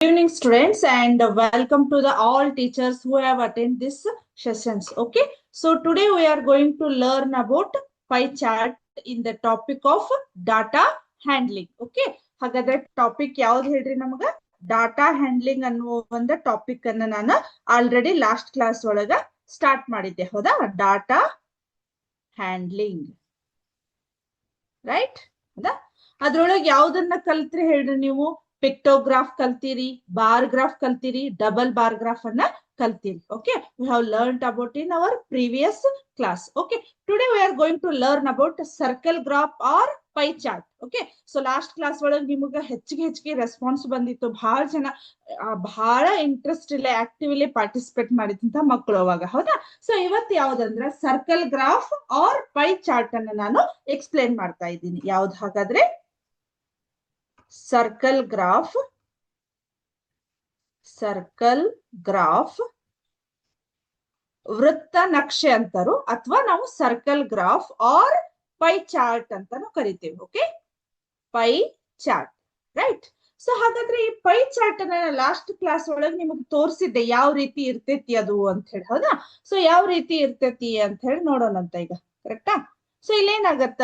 evening students and welcome to the all teachers who have attended this sessions okay so today we are going to learn about pie chart in the topic of data handling okay ಹಾಗಾದ್ರೆ topic ಯಾವ್ದು ಹೇಳ್ರಿ ನಮಗ data handling ಅನ್ನುವ ಒಂದು topic ಅನ್ನ ನಾನು already last class ಒಳಗ start ಮಾಡಿದ್ದೆ ಹೌದಾ ಡಾಟಾ ಹ್ಯಾಂಡ್ಲಿಂಗ್ ರೈಟ್ ಹೌದಾ ಅದ್ರೊಳಗೆ ಯಾವ್ದನ್ನ ಕಲ್ತ್ರಿ ಹೇಳ್ರಿ ನೀವು pictograph ಕಲ್ತೀರಿ ಬಾರ್ ಗ್ರಾಫ್ ಕಲ್ತೀರಿ ಡಬಲ್ ಬಾರ್ ಗ್ರಾಫ್ ಅನ್ನ ಕಲ್ತೀರಿ okay we have learn about in our previous class okay today we are going to learn about circle graph or pie chart okay so last class ಒಳಗೆ ನಿಮಗ ಹೆಚ್ಚಿಗೆ ಹೆಚ್ಚಿಗೆ response ಬಂದಿತ್ತು. ಬಹಳ ಜನ ಬಹಳ ಇಂಟ್ರೆಸ್ಟ್ ಇಲ್ಲ ಆಕ್ಟಿವ್ಲಿ ಪಾರ್ಟಿಸಿಪೇಟ್ ಮಾಡಿದಂತ ಮಕ್ಕಳು ಅವಾಗ, ಹೌದಾ? ಸೊ ಇವತ್ತು ಯಾವ್ದಂದ್ರೆ circle graph or pie chart ಅನ್ನ ನಾನು ಎಕ್ಸ್ಪ್ಲೇನ್ ಮಾಡ್ತಾ ಇದ್ದೀನಿ. ಯಾವ್ದು ಹಾಗಾದ್ರೆ? ಸರ್ಕಲ್ ಗ್ರಾಫ್ ಸರ್ಕಲ್ ಗ್ರಾಫ್ ವೃತ್ತ ನಕ್ಷೆ ಅಂತಾರು, ಅಥವಾ ನಾವು circle graph or pie chart ಅಂತಾನು ಕರಿತೇವೆ okay pie chart right so ಹಾಗಾದ್ರೆ ಈ ಪೈ ಚಾರ್ಟ್ ಅನ್ನ ಲಾಸ್ಟ್ ಕ್ಲಾಸ್ ಒಳಗೆ ನಿಮಗೆ ತೋರಿಸಿದ್ದೆ, ಯಾವ ರೀತಿ ಇರ್ತೈತಿ ಅದು ಅಂತ ಹೇಳಿ, ಹೌದಾ? ಸೊ ಯಾವ ರೀತಿ ಇರ್ತೈತಿ ಅಂತ ಹೇಳಿ ನೋಡೋಣಂತ ಈಗ ಕರೆಕ್ಟಾ ಸೊ ಇಲ್ಲೇನಾಗತ್ತ?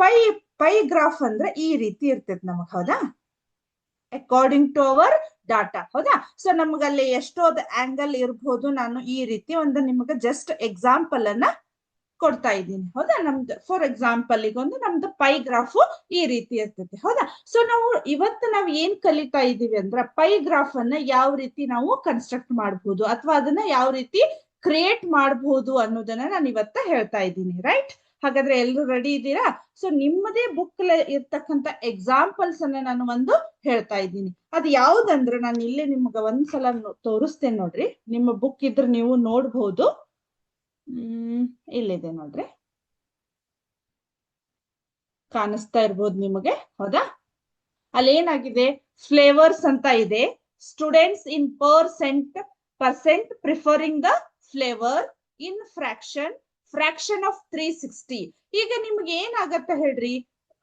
ಪೈ ಪೈ ಗ್ರಾಫ್ ಅಂದ್ರೆ ಈ ರೀತಿ ಇರ್ತೈತಿ ನಮಗ್, ಹೌದಾ? ಅಕಾರ್ಡಿಂಗ್ ಟು ಅವರ್ ಡಾಟಾ ಹೌದಾ? ಸೊ ನಮಗಲ್ಲಿ ಎಷ್ಟೋದ್ ಆಂಗಲ್ ಇರ್ಬೋದು ನಾನು ಈ ರೀತಿ ಒಂದು ನಿಮಗೆ ಜಸ್ಟ್ ಎಕ್ಸಾಂಪಲ್ ಅನ್ನ ಕೊಡ್ತಾ ಇದ್ದೀನಿ, ಹೌದಾ? ನಮ್ದು ಫಾರ್ ಎಕ್ಸಾಂಪಲ್ ಈಗ ಒಂದು ನಮ್ದು ಪೈ ಗ್ರಾಫ್ ಈ ರೀತಿ ಇರ್ತೈತಿ, ಹೌದಾ? ಸೊ ನಾವು ಇವತ್ತು ನಾವು ಏನ್ ಕಲಿತಾ ಇದೀವಿ ಅಂದ್ರ ಪೈ ಗ್ರಾಫ್ ಅನ್ನ ಯಾವ ರೀತಿ ನಾವು ಕನ್ಸ್ಟ್ರಕ್ಟ್ ಮಾಡಬಹುದು ಅಥವಾ ಅದನ್ನ ಯಾವ ರೀತಿ ಕ್ರಿಯೇಟ್ ಮಾಡಬಹುದು ಅನ್ನೋದನ್ನ ನಾನು ಇವತ್ತ ಹೇಳ್ತಾ ಇದ್ದೀನಿ ರೈಟ್ ಹಾಗಾದ್ರೆ ಎಲ್ರು ರೆಡಿ ಇದ್ದೀರಾ? ಸೊ ನಿಮ್ಮದೇ ಬುಕ್ ಇರ್ತಕ್ಕಂತ ಎಕ್ಸಾಂಪಲ್ಸ್ ಅನ್ನ ನಾನು ಒಂದು ಹೇಳ್ತಾ ಇದ್ದೀನಿ. ಅದು ಯಾವ್ದಂದ್ರೆ ನಾನು ಇಲ್ಲಿ ನಿಮ್ಗೆ ಒಂದ್ಸಲ ತೋರಿಸ್ತೇನೆ ನೋಡ್ರಿ. ನಿಮ್ಮ ಬುಕ್ ಇದ್ರೆ ನೀವು ನೋಡ್ಬಹುದು ಹ್ಮ್, ಇಲ್ಲಿದೆ ನೋಡ್ರಿ. ಕಾಣಿಸ್ತಾ ಇರ್ಬೋದು ನಿಮಗೆ, ಹೌದಾ? ಅಲ್ಲಿ ಏನಾಗಿದೆ ಫ್ಲೇವರ್ಸ್ ಅಂತ ಇದೆ. Students in percent percent preferring the flavour in fraction fraction of three sixty ಈಗ ನಿಮ್ಗೆ ಏನಾಗತ್ತ ಹೇಳ್ರಿ?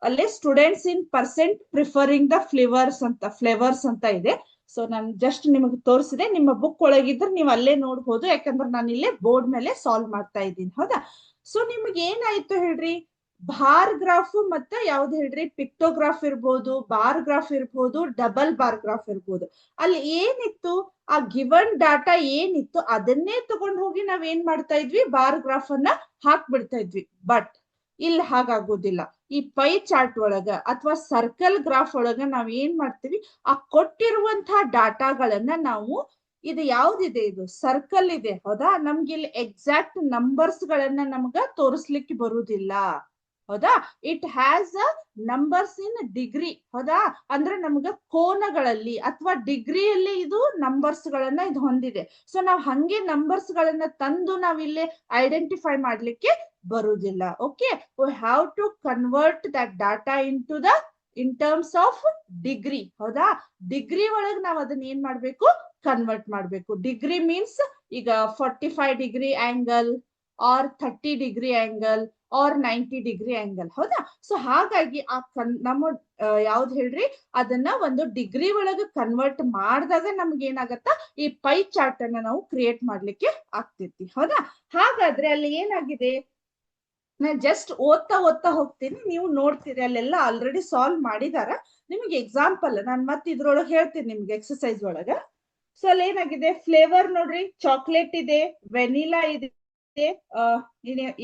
ಅಲ್ಲೇ students in percent preferring the flavours ಅಂತ ಫ್ಲೇವರ್ಸ್ ಅಂತ ಇದೆ. ಸೊ ನಾನು ಜಸ್ಟ್ ನಿಮಗೆ ತೋರಿಸಿದೆ. ನಿಮ್ಮ ಬುಕ್ ಒಳಗಿದ್ರೆ ನೀವು ಅಲ್ಲೇ ನೋಡ್ಬೋದು. ಯಾಕಂದ್ರೆ ನಾನು ಇಲ್ಲೇ ಬೋರ್ಡ್ ಮೇಲೆ ಸಾಲ್ವ್ ಮಾಡ್ತಾ ಇದ್ದೀನಿ. ಹೌದಾ? ಸೊ ನಿಮ್ಗೆ ಏನಾಯ್ತು ಹೇಳ್ರಿ? ಬಾರ್ ಗ್ರಾಫ್ ಮತ್ತೆ ಯಾವ್ದು ಹೇಳ್ರಿ? ಪಿಕ್ಟೋಗ್ರಾಫ್ ಇರ್ಬೋದು, ಬಾರ್ ಗ್ರಾಫ್ ಇರ್ಬೋದು, ಡಬಲ್ ಬಾರ್ ಗ್ರಾಫ್ ಇರ್ಬೋದು. ಅಲ್ಲಿ ಏನಿತ್ತು? ಆ ಗಿವನ್ ಡಾಟಾ ಏನಿತ್ತು? ಅದನ್ನೇ ತಗೊಂಡ್ ಹೋಗಿ ನಾವ್ ಏನ್ ಮಾಡ್ತಾ ಇದ್ವಿ? ಬಾರ್ ಗ್ರಾಫ್ ಅನ್ನ ಹಾಕ್ಬಿಡ್ತಾ ಇದ್ವಿ. ಬಟ್ ಇಲ್ಲಿ ಹಾಗಾಗೋದಿಲ್ಲ. ಈ ಪೈ ಚಾರ್ಟ್ ಒಳಗ ಅಥವಾ ಸರ್ಕಲ್ ಗ್ರಾಫ್ ಒಳಗ ನಾವ್ ಏನ್ ಮಾಡ್ತೀವಿ? ಆ ಕೊಟ್ಟಿರುವಂತಹ ಡಾಟಾಗಳನ್ನ ನಾವು ಇದು ಯಾವ್ದಿದೆ ಇದು? ಸರ್ಕಲ್ ಇದೆ. ಹೌದಾ? ನಮ್ಗೆ ಇಲ್ಲಿ ಎಕ್ಸಾಕ್ಟ್ ನಂಬರ್ಸ್ ಗಳನ್ನ ನಮ್ಗ ತೋರಿಸ್ಲಿಕ್ಕೆ ಬರುವುದಿಲ್ಲ ಹೌದಾ? It has a numbers in degree ಹೌದಾ? ಅಂದ್ರೆ ನಮ್ಗೆ ಕೋನಗಳಲ್ಲಿ ಅಥವಾ ಡಿಗ್ರಿಯಲ್ಲಿ ಇದು ನಂಬರ್ಸ್ ಗಳನ್ನ ಇದು ಹೊಂದಿದೆ. ಸೊ ನಾವ್ ಹಂಗೆ ನಂಬರ್ಸ್ ಗಳನ್ನ ತಂದು ನಾವಿಲ್ಲಿ ಐಡೆಂಟಿಫೈ ಮಾಡ್ಲಿಕ್ಕೆ ಬರುವುದಿಲ್ಲ okay we have to convert that data into the in terms of degree ಹೌದಾ? ಡಿಗ್ರಿ ಒಳಗ್ ನಾವ್ ಅದನ್ನ ಏನ್ ಮಾಡ್ಬೇಕು? ಕನ್ವರ್ಟ್ ಮಾಡ್ಬೇಕು. ಡಿಗ್ರಿ ಮೀನ್ಸ್ ಈಗ forty five degree angle or thirty degree angle or ninety degree angle ಹೌದಾ? ಸೊ ಹಾಗಾಗಿ ಆ ಕನ್, ನಮ್ಮ ಯಾವ್ದ್ ಹೇಳ್ರಿ? ಅದನ್ನ ಒಂದು ಡಿಗ್ರಿ ಒಳಗ ಕನ್ವರ್ಟ್ ಮಾಡಿದಾಗ ನಮ್ಗೆ ಏನಾಗತ್ತ? ಈ ಪೈ ಚಾರ್ಟ್ ಅನ್ನ ನಾವು ಕ್ರಿಯೇಟ್ ಮಾಡ್ಲಿಕ್ಕೆ ಆಗ್ತೈತಿ. ಹೌದಾ? ಹಾಗಾದ್ರೆ ಅಲ್ಲಿ ಏನಾಗಿದೆ? ನಾನ್ ಜಸ್ಟ್ ಓದ್ತಾ ಓದ್ತಾ ಹೋಗ್ತೀನಿ. ನೀವು ನೋಡ್ತೀರಿ, ಅಲ್ಲೆಲ್ಲ ಆಲ್ರೆಡಿ ಸಾಲ್ವ್ ಮಾಡಿದಾರ. ನಿಮಗೆ ಎಕ್ಸಾಂಪಲ್ ನಾನ್ ಮತ್ತೆ ಇದ್ರೊಳಗೆ ಹೇಳ್ತೀನಿ ನಿಮ್ಗೆ ಎಕ್ಸಸೈಸ್ ಒಳಗ. ಸೊ ಅಲ್ಲಿ ಏನಾಗಿದೆ? ಫ್ಲೇವರ್ ನೋಡ್ರಿ ಚಾಕ್ಲೇಟ್ ಇದೆ ವೆನಿಲಾ ಇದೆ.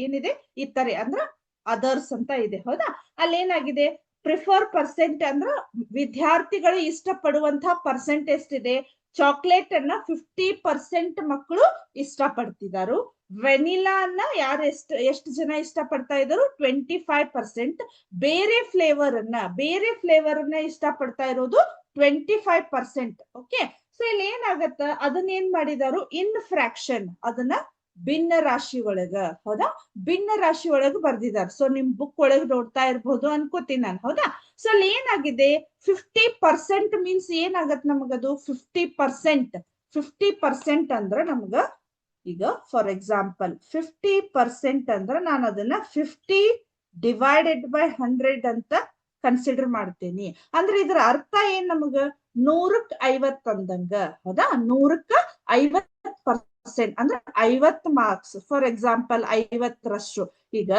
ಏನಿದೆ? ಇತರೆ ತರ ಅಂದ್ರ ಅದರ್ಸ್ ಅಂತ ಇದೆ. ಹೌದಾ? ಅಲ್ಲಿ ಏನಾಗಿದೆ ಪ್ರಿಫರ್ ಪರ್ಸೆಂಟ್ ಅಂದ್ರ ವಿದ್ಯಾರ್ಥಿಗಳು ಇಷ್ಟಪಡುವಂತಹ ಪರ್ಸೆಂಟ್ ಎಷ್ಟಿದೆ? ಚಾಕ್ಲೇಟ್ ಅನ್ನ ಫಿಫ್ಟಿ ಪರ್ಸೆಂಟ್ ಮಕ್ಕಳು ಇಷ್ಟಪಡ್ತಿದಾರು. ವೆನಿಲಾ ಅನ್ನ ಯಾರು ಎಷ್ಟು ಎಷ್ಟು ಜನ ಇಷ್ಟಪಡ್ತಾ ಇದ್ರು ಟ್ವೆಂಟಿ ಫೈವ್ ಪರ್ಸೆಂಟ್ ಬೇರೆ ಫ್ಲೇವರ್ ಅನ್ನ, ಬೇರೆ ಫ್ಲೇವರ್ ಅನ್ನ ಇಷ್ಟಪಡ್ತಾ ಇರೋದು twenty five percent okay so ಇಲ್ಲಿ ಏನಾಗತ್ತ ಅದನ್ನ ಏನ್ ಮಾಡಿದಾರು? ಇನ್ ಫ್ರಾಕ್ಷನ್ ಅದನ್ನ ಭಿನ್ನ ರಾಶಿ ಒಳಗ. ಹೌದಾ? ಭಿನ್ನ ರಾಶಿ ಒಳಗ ಬರ್ದಿದ್ದಾರೆ ಸೊ ನಿಮ್ ಬುಕ್ ಒಳಗ್ ನೋಡ್ತಾ ಇರ್ಬೋದು ಅನ್ಕೋತೀನಿ ನಾನು. ಹೌದಾ? ಸೊ ಅಲ್ಲಿ ಏನಾಗಿದೆ? ಫಿಫ್ಟಿ ಪರ್ಸೆಂಟ್ ಮೀನ್ಸ್ ಏನಾಗತ್ ನಮಗದು ಫಿಫ್ಟಿ ಪರ್ಸೆಂಟ್ ಫಿಫ್ಟಿ ಪರ್ಸೆಂಟ್ ಅಂದ್ರ ನಮ್ಗ ಈಗ ಫಾರ್ ಎಕ್ಸಾಂಪಲ್ ಫಿಫ್ಟಿ ಪರ್ಸೆಂಟ್ ಅಂದ್ರ ನಾನು ಅದನ್ನ ಫಿಫ್ಟಿ ಡಿವೈಡೆಡ್ ಬೈ ಹಂಡ್ರೆಡ್ ಅಂತ ಕನ್ಸಿಡರ್ ಮಾಡ್ತೀನಿ. ಅಂದ್ರೆ ಇದ್ರ ಅರ್ಥ ಏನ್ ನಮಗ? ನೂರಕ್ ಐವತ್ ಅಂದಂಗ. ಹೌದಾ? ನೂರಕ್ಕ ಐವತ್ ಪರ್ಸೆಂಟ್ ಅಂದ್ರೆ ಐವತ್ ಮಾರ್ಕ್ಸ್ ಫಾರ್ ಎಕ್ಸಾಂಪಲ್ ಐವತ್ತರಷ್ಟು ಈಗ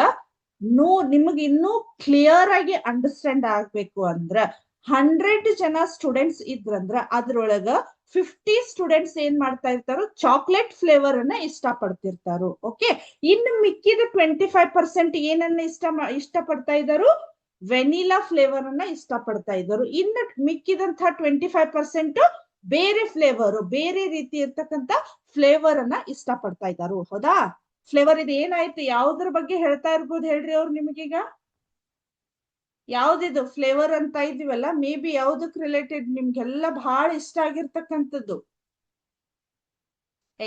ನೂ, ನಿಮಗೆ ಇನ್ನೂ ಕ್ಲಿಯರ್ ಆಗಿ ಅಂಡರ್ಸ್ಟ್ಯಾಂಡ್ ಆಗ್ಬೇಕು ಅಂದ್ರ ಹಂಡ್ರೆಡ್ ಜನ ಸ್ಟೂಡೆಂಟ್ಸ್ ಇದ್ರಂದ್ರ ಅದ್ರೊಳಗ ಫಿಫ್ಟಿ ಸ್ಟೂಡೆಂಟ್ಸ್ ಏನ್ ಮಾಡ್ತಾ ಇರ್ತಾರೋ ಚಾಕ್ಲೇಟ್ ಫ್ಲೇವರ್ ಅನ್ನ ಇಷ್ಟ ಪಡ್ತಿರ್ತಾರೋ ಓಕೆ ಇನ್ನು ಮಿಕ್ಕಿದ ಟ್ವೆಂಟಿ ಫೈವ್ ಪರ್ಸೆಂಟ್ ಏನನ್ನ ಇಷ್ಟ ಇಷ್ಟ ಪಡ್ತಾ ಇದ್ದಾರು? ವೆನಿಲಾ ಫ್ಲೇವರ್ ಅನ್ನ ಇಷ್ಟ ಪಡ್ತಾ ಇದ್ದರು. ಇನ್ನು ಮಿಕ್ಕಿದಂತ ಟ್ವೆಂಟಿ ಫೈವ್ ಪರ್ಸೆಂಟ್ ಬೇರೆ ಫ್ಲೇವರ್ ಬೇರೆ ರೀತಿ ಇರ್ತಕ್ಕಂತ ಫ್ಲೇವರ್ ಅನ್ನ ಇಷ್ಟ ಪಡ್ತಾ ಇದ್ದಾರು. ಹೌದಾ? ಫ್ಲೇವರ್ ಇದು ಏನಾಯ್ತು? ಯಾವ್ದ್ರ ಬಗ್ಗೆ ಹೇಳ್ತಾ ಇರ್ಬೋದು ಹೇಳ್ರಿ ಅವ್ರು ನಿಮಗೀಗ? ಯಾವ್ದಿದು? ಫ್ಲೇವರ್ ಅಂತ ಇದೀವಲ್ಲ ಮೇ ಬಿ ಯಾವ್ದಕ್ ರಿಲೇಟೆಡ್ ನಿಮ್ಗೆಲ್ಲ ಬಹಳ ಇಷ್ಟ ಆಗಿರ್ತಕ್ಕಂಥದ್ದು.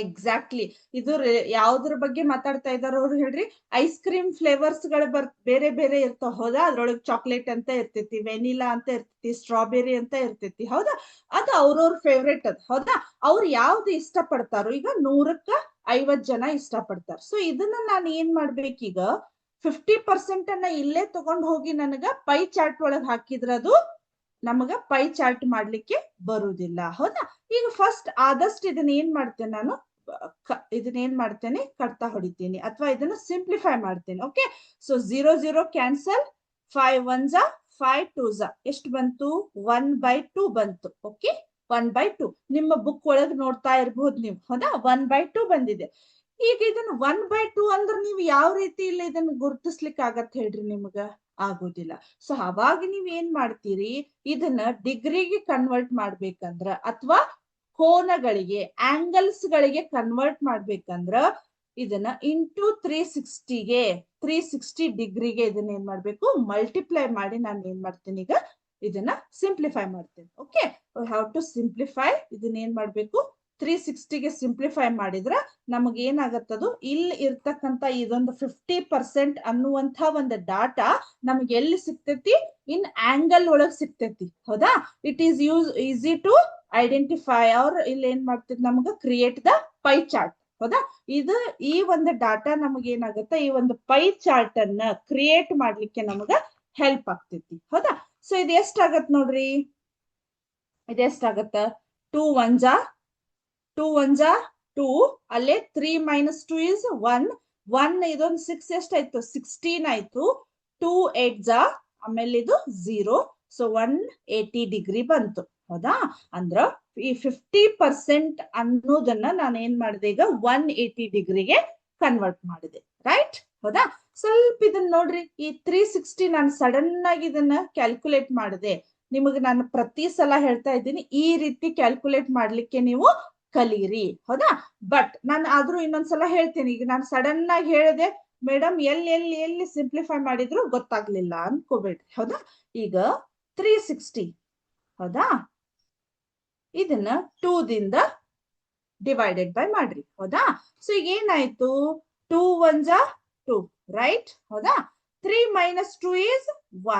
ಎಕ್ಸಾಕ್ಟ್ಲಿ ಇದು ಯಾವ್ದ್ರ ಬಗ್ಗೆ ಮಾತಾಡ್ತಾ ಇದಾರ ಅವ್ರು ಹೇಳ್ರಿ. ಐಸ್ ಕ್ರೀಮ್ ಫ್ಲೇವರ್ಸ್ಗಳು ಬರ್, ಬೇರೆ ಬೇರೆ ಇರ್ತಾವ, ಹೌದಾ? ಅದ್ರೊಳಗ್ ಚಾಕ್ಲೇಟ್ ಅಂತ ಇರ್ತೈತಿ ವೆನಿಲಾ ಅಂತ ಇರ್ತೈತಿ ಸ್ಟ್ರಾಬೆರಿ ಅಂತ ಇರ್ತೈತಿ, ಹೌದಾ? ಅದು ಅವ್ರವ್ರ ಫೇವ್ರೇಟ್ ಅದ್, ಹೌದಾ? ಅವ್ರು ಯಾವ್ದು ಇಷ್ಟ ಪಡ್ತಾರೋ ಈಗ ನೂರಕ್ಕ ಐವತ್ ಜನ ಇಷ್ಟ ಪಡ್ತಾರ ಸೊ ಇದನ್ನ ನಾನು ಏನ್ ಮಾಡ್ಬೇಕೀಗ ಫಿಫ್ಟಿ ಪರ್ಸೆಂಟ್ ಅನ್ನ ಇಲ್ಲೇ ತಗೊಂಡ್ ಹೋಗಿ ನನಗ ಪೈ ಚಾರ್ಟ್ ಒಳಗ್ ಹಾಕಿದ್ರ ಅದು ನಮಗ ಪೈ ಚಾರ್ಟ್ ಮಾಡ್ಲಿಕ್ಕೆ ಬರುವುದಿಲ್ಲ ಹೌದಾ? ಈಗ ಫಸ್ಟ್ ಆದಷ್ಟು ಇದನ್ನ ಏನ್ ಮಾಡ್ತೇನೆ ನಾನು? ಇದನ್ನ ಏನ್ ಮಾಡ್ತೇನೆ? ಕಟ್ತಾ ಹೊಡಿತೀನಿ. ಅಥವಾ ಇದನ್ನ ಸಿಂಪ್ಲಿಫೈ ಮಾಡ್ತೇನೆ. Okay so zero zero cancel five one ಜಾ ಫೈವ್ ಟೂ ಜಾ ಎಷ್ಟು ಬಂತು? ಒನ್ ಬೈ ಟೂ ಬಂತು. ಓಕೆ ಒನ್ ಬೈ ಟೂ ನಿಮ್ಮ ಬುಕ್ ಒಳಗ್ ನೋಡ್ತಾ ಇರ್ಬಹುದು ನೀವು. ಹೌದಾ? ಒನ್ ಬೈ ಟೂ ಬಂದಿದೆ. ಈಗ ಇದನ್ನ ಒನ್ ಬೈ ಟೂ ಅಂದ್ರೆ ನೀವು ಯಾವ ರೀತಿ ಇಲ್ಲಿ ಇದನ್ನ ಗುರುತಿಸ್ಲಿಕ್ಕೆ ಆಗತ್ತೆ ಹೇಳ್ರಿ ನಿಮ್ಗ? ಆಗೋದಿಲ್ಲ. ಸೊ ಅವಾಗ ನೀವ್ ಏನ್ ಮಾಡ್ತೀರಿ? ಇದನ್ನ ಡಿಗ್ರಿಗೆ ಕನ್ವರ್ಟ್ ಮಾಡ್ಬೇಕಂದ್ರ ಅಥವಾ ಕೋನಗಳಿಗೆ ಆಂಗಲ್ಸ್ ಗಳಿಗೆ ಕನ್ವರ್ಟ್ ಮಾಡ್ಬೇಕಂದ್ರ ಇದನ್ನ ಇಂಟು ತ್ರೀ ಸಿಕ್ಸ್ಟಿಗೆ ತ್ರೀ ಸಿಕ್ಸ್ಟಿ ಡಿಗ್ರಿಗೆ ಇದನ್ನ ಏನ್ ಮಾಡ್ಬೇಕು? ಮಲ್ಟಿಪ್ಲೈ ಮಾಡಿ ನಾನು ಏನ್ ಮಾಡ್ತೀನಿ ಈಗ? ಇದನ್ನ ಸಿಂಪ್ಲಿಫೈ ಮಾಡ್ತೇನೆ. ಓಕೆ ಹೌ ಟು ಸಿಂಪ್ಲಿಫೈ ಇದನ್ನ ಏನ್ ಮಾಡ್ಬೇಕು? ತ್ರೀ ಸಿಕ್ಸ್ಟಿಗೆ ಸಿಂಪ್ಲಿಫೈ ಮಾಡಿದ್ರೆ ನಮಗೆ ಏನಾಗತ್ತದು? ಇಲ್ಲಿ ಇರ್ತಕ್ಕಂತ ಇದೊಂದು ಫಿಫ್ಟಿ ಪರ್ಸೆಂಟ್ ಅನ್ನುವಂತ ಒಂದು ಡಾಟಾ ನಮಗೆ ಎಲ್ಲಿ ಸಿಗ್ತೈತಿ? ಇನ್ ಆಂಗಲ್ ಒಳಗ್ ಸಿಗ್ತೈತಿ. ಹೌದಾ? It is use easy to identify ಅವ್ರ ಇಲ್ಲಿ ಏನ್ ಮಾಡ್ತೈತಿ ನಮಗ? ಕ್ರಿಯೇಟ್ ದ ಪೈ ಚಾರ್ಟ್ ಹೌದಾ? ಇದು ಈ ಒಂದು ಡಾಟಾ ನಮಗೆ ಏನಾಗುತ್ತೆ? ಈ ಒಂದು ಪೈ ಚಾರ್ಟ್ ಅನ್ನ ಕ್ರಿಯೇಟ್ ಮಾಡ್ಲಿಕ್ಕೆ ನಮಗ ಹೆಲ್ಪ್ ಆಗ್ತೈತಿ. ಹೌದಾ? ಸೊ ಇದು ಎಷ್ಟಾಗತ್ ನೋಡ್ರಿ? ಇದೆಷ್ಟಾಗತ್ತ ಟೂ ಒನ್ ಜಾ ಟೂ ಒನ್ ಜಾ ಟೂ, ಅಲ್ಲೇ three minus two is one one ಇದೊಂದು ಸಿಕ್ಸ್ ಎಷ್ಟಾಯ್ತು? ಸಿಕ್ಸ್ಟೀನ್ ಆಯ್ತು. ಟೂ ಏಟ್ ಜಾ ಆಮೇಲೆ ಇದು zero so one eighty degree ಬಂತು. ಹೌದಾ? ಅಂದ್ರ ಈ ಫಿಫ್ಟಿ ಪರ್ಸೆಂಟ್ ಅನ್ನೋದನ್ನ ನಾನು ಏನ್ ಮಾಡಿದೆ? ಈಗ ಒನ್ ಏಟಿ ಡಿಗ್ರಿಗೆ ಕನ್ವರ್ಟ್ ಮಾಡಿದೆ. ರೈಟ್ ಹೌದಾ? ಸ್ವಲ್ಪ ಇದನ್ನ ನೋಡ್ರಿ. ಈ ತ್ರೀ ಸಿಕ್ಸ್ಟಿ ನಾನು ಸಡನ್ ಆಗಿ ಇದನ್ನ ಕ್ಯಾಲ್ಕುಲೇಟ್ ಮಾಡಿದೆ. ನಿಮಗೆ ನಾನು ಪ್ರತಿ ಸಲ ಹೇಳ್ತಾ ಇದ್ದೀನಿ, ಈ ರೀತಿ ಕ್ಯಾಲ್ಕುಲೇಟ್ ಮಾಡ್ಲಿಕ್ಕೆ ನೀವು ಕಲೀರಿ. ಹೌದಾ? ಬಟ್ ನಾನು ಆದ್ರೂ ಇನ್ನೊಂದ್ಸಲ ಹೇಳ್ತೀನಿ. ಈಗ ನಾನು ಸಡನ್ ಆಗಿ ಹೇಳಿದೆ ಮೇಡಮ್ ಎಲ್ಲಿ ಎಲ್ಲಿ ಎಲ್ಲಿ ಸಿಂಪ್ಲಿಫೈ ಮಾಡಿದ್ರು ಗೊತ್ತಾಗ್ಲಿಲ್ಲ ಅನ್ಕೋಬೇಡ್ರಿ ಹೌದಾ? ಈಗ ತ್ರೀ ಸಿಕ್ಸ್ಟಿ ಹೌದಾ? ಇದನ್ನ ಟೂ ದಿಂದ ಡಿವೈಡೆಡ್ ಬೈ ಮಾಡ್ರಿ. ಹೌದಾ? ಸೊ ಈಗ ಏನಾಯ್ತು? ಟೂ ಒನ್ ಜಾ? ಟೂ ರೈಟ್ ಹೌದಾ? Three minus two is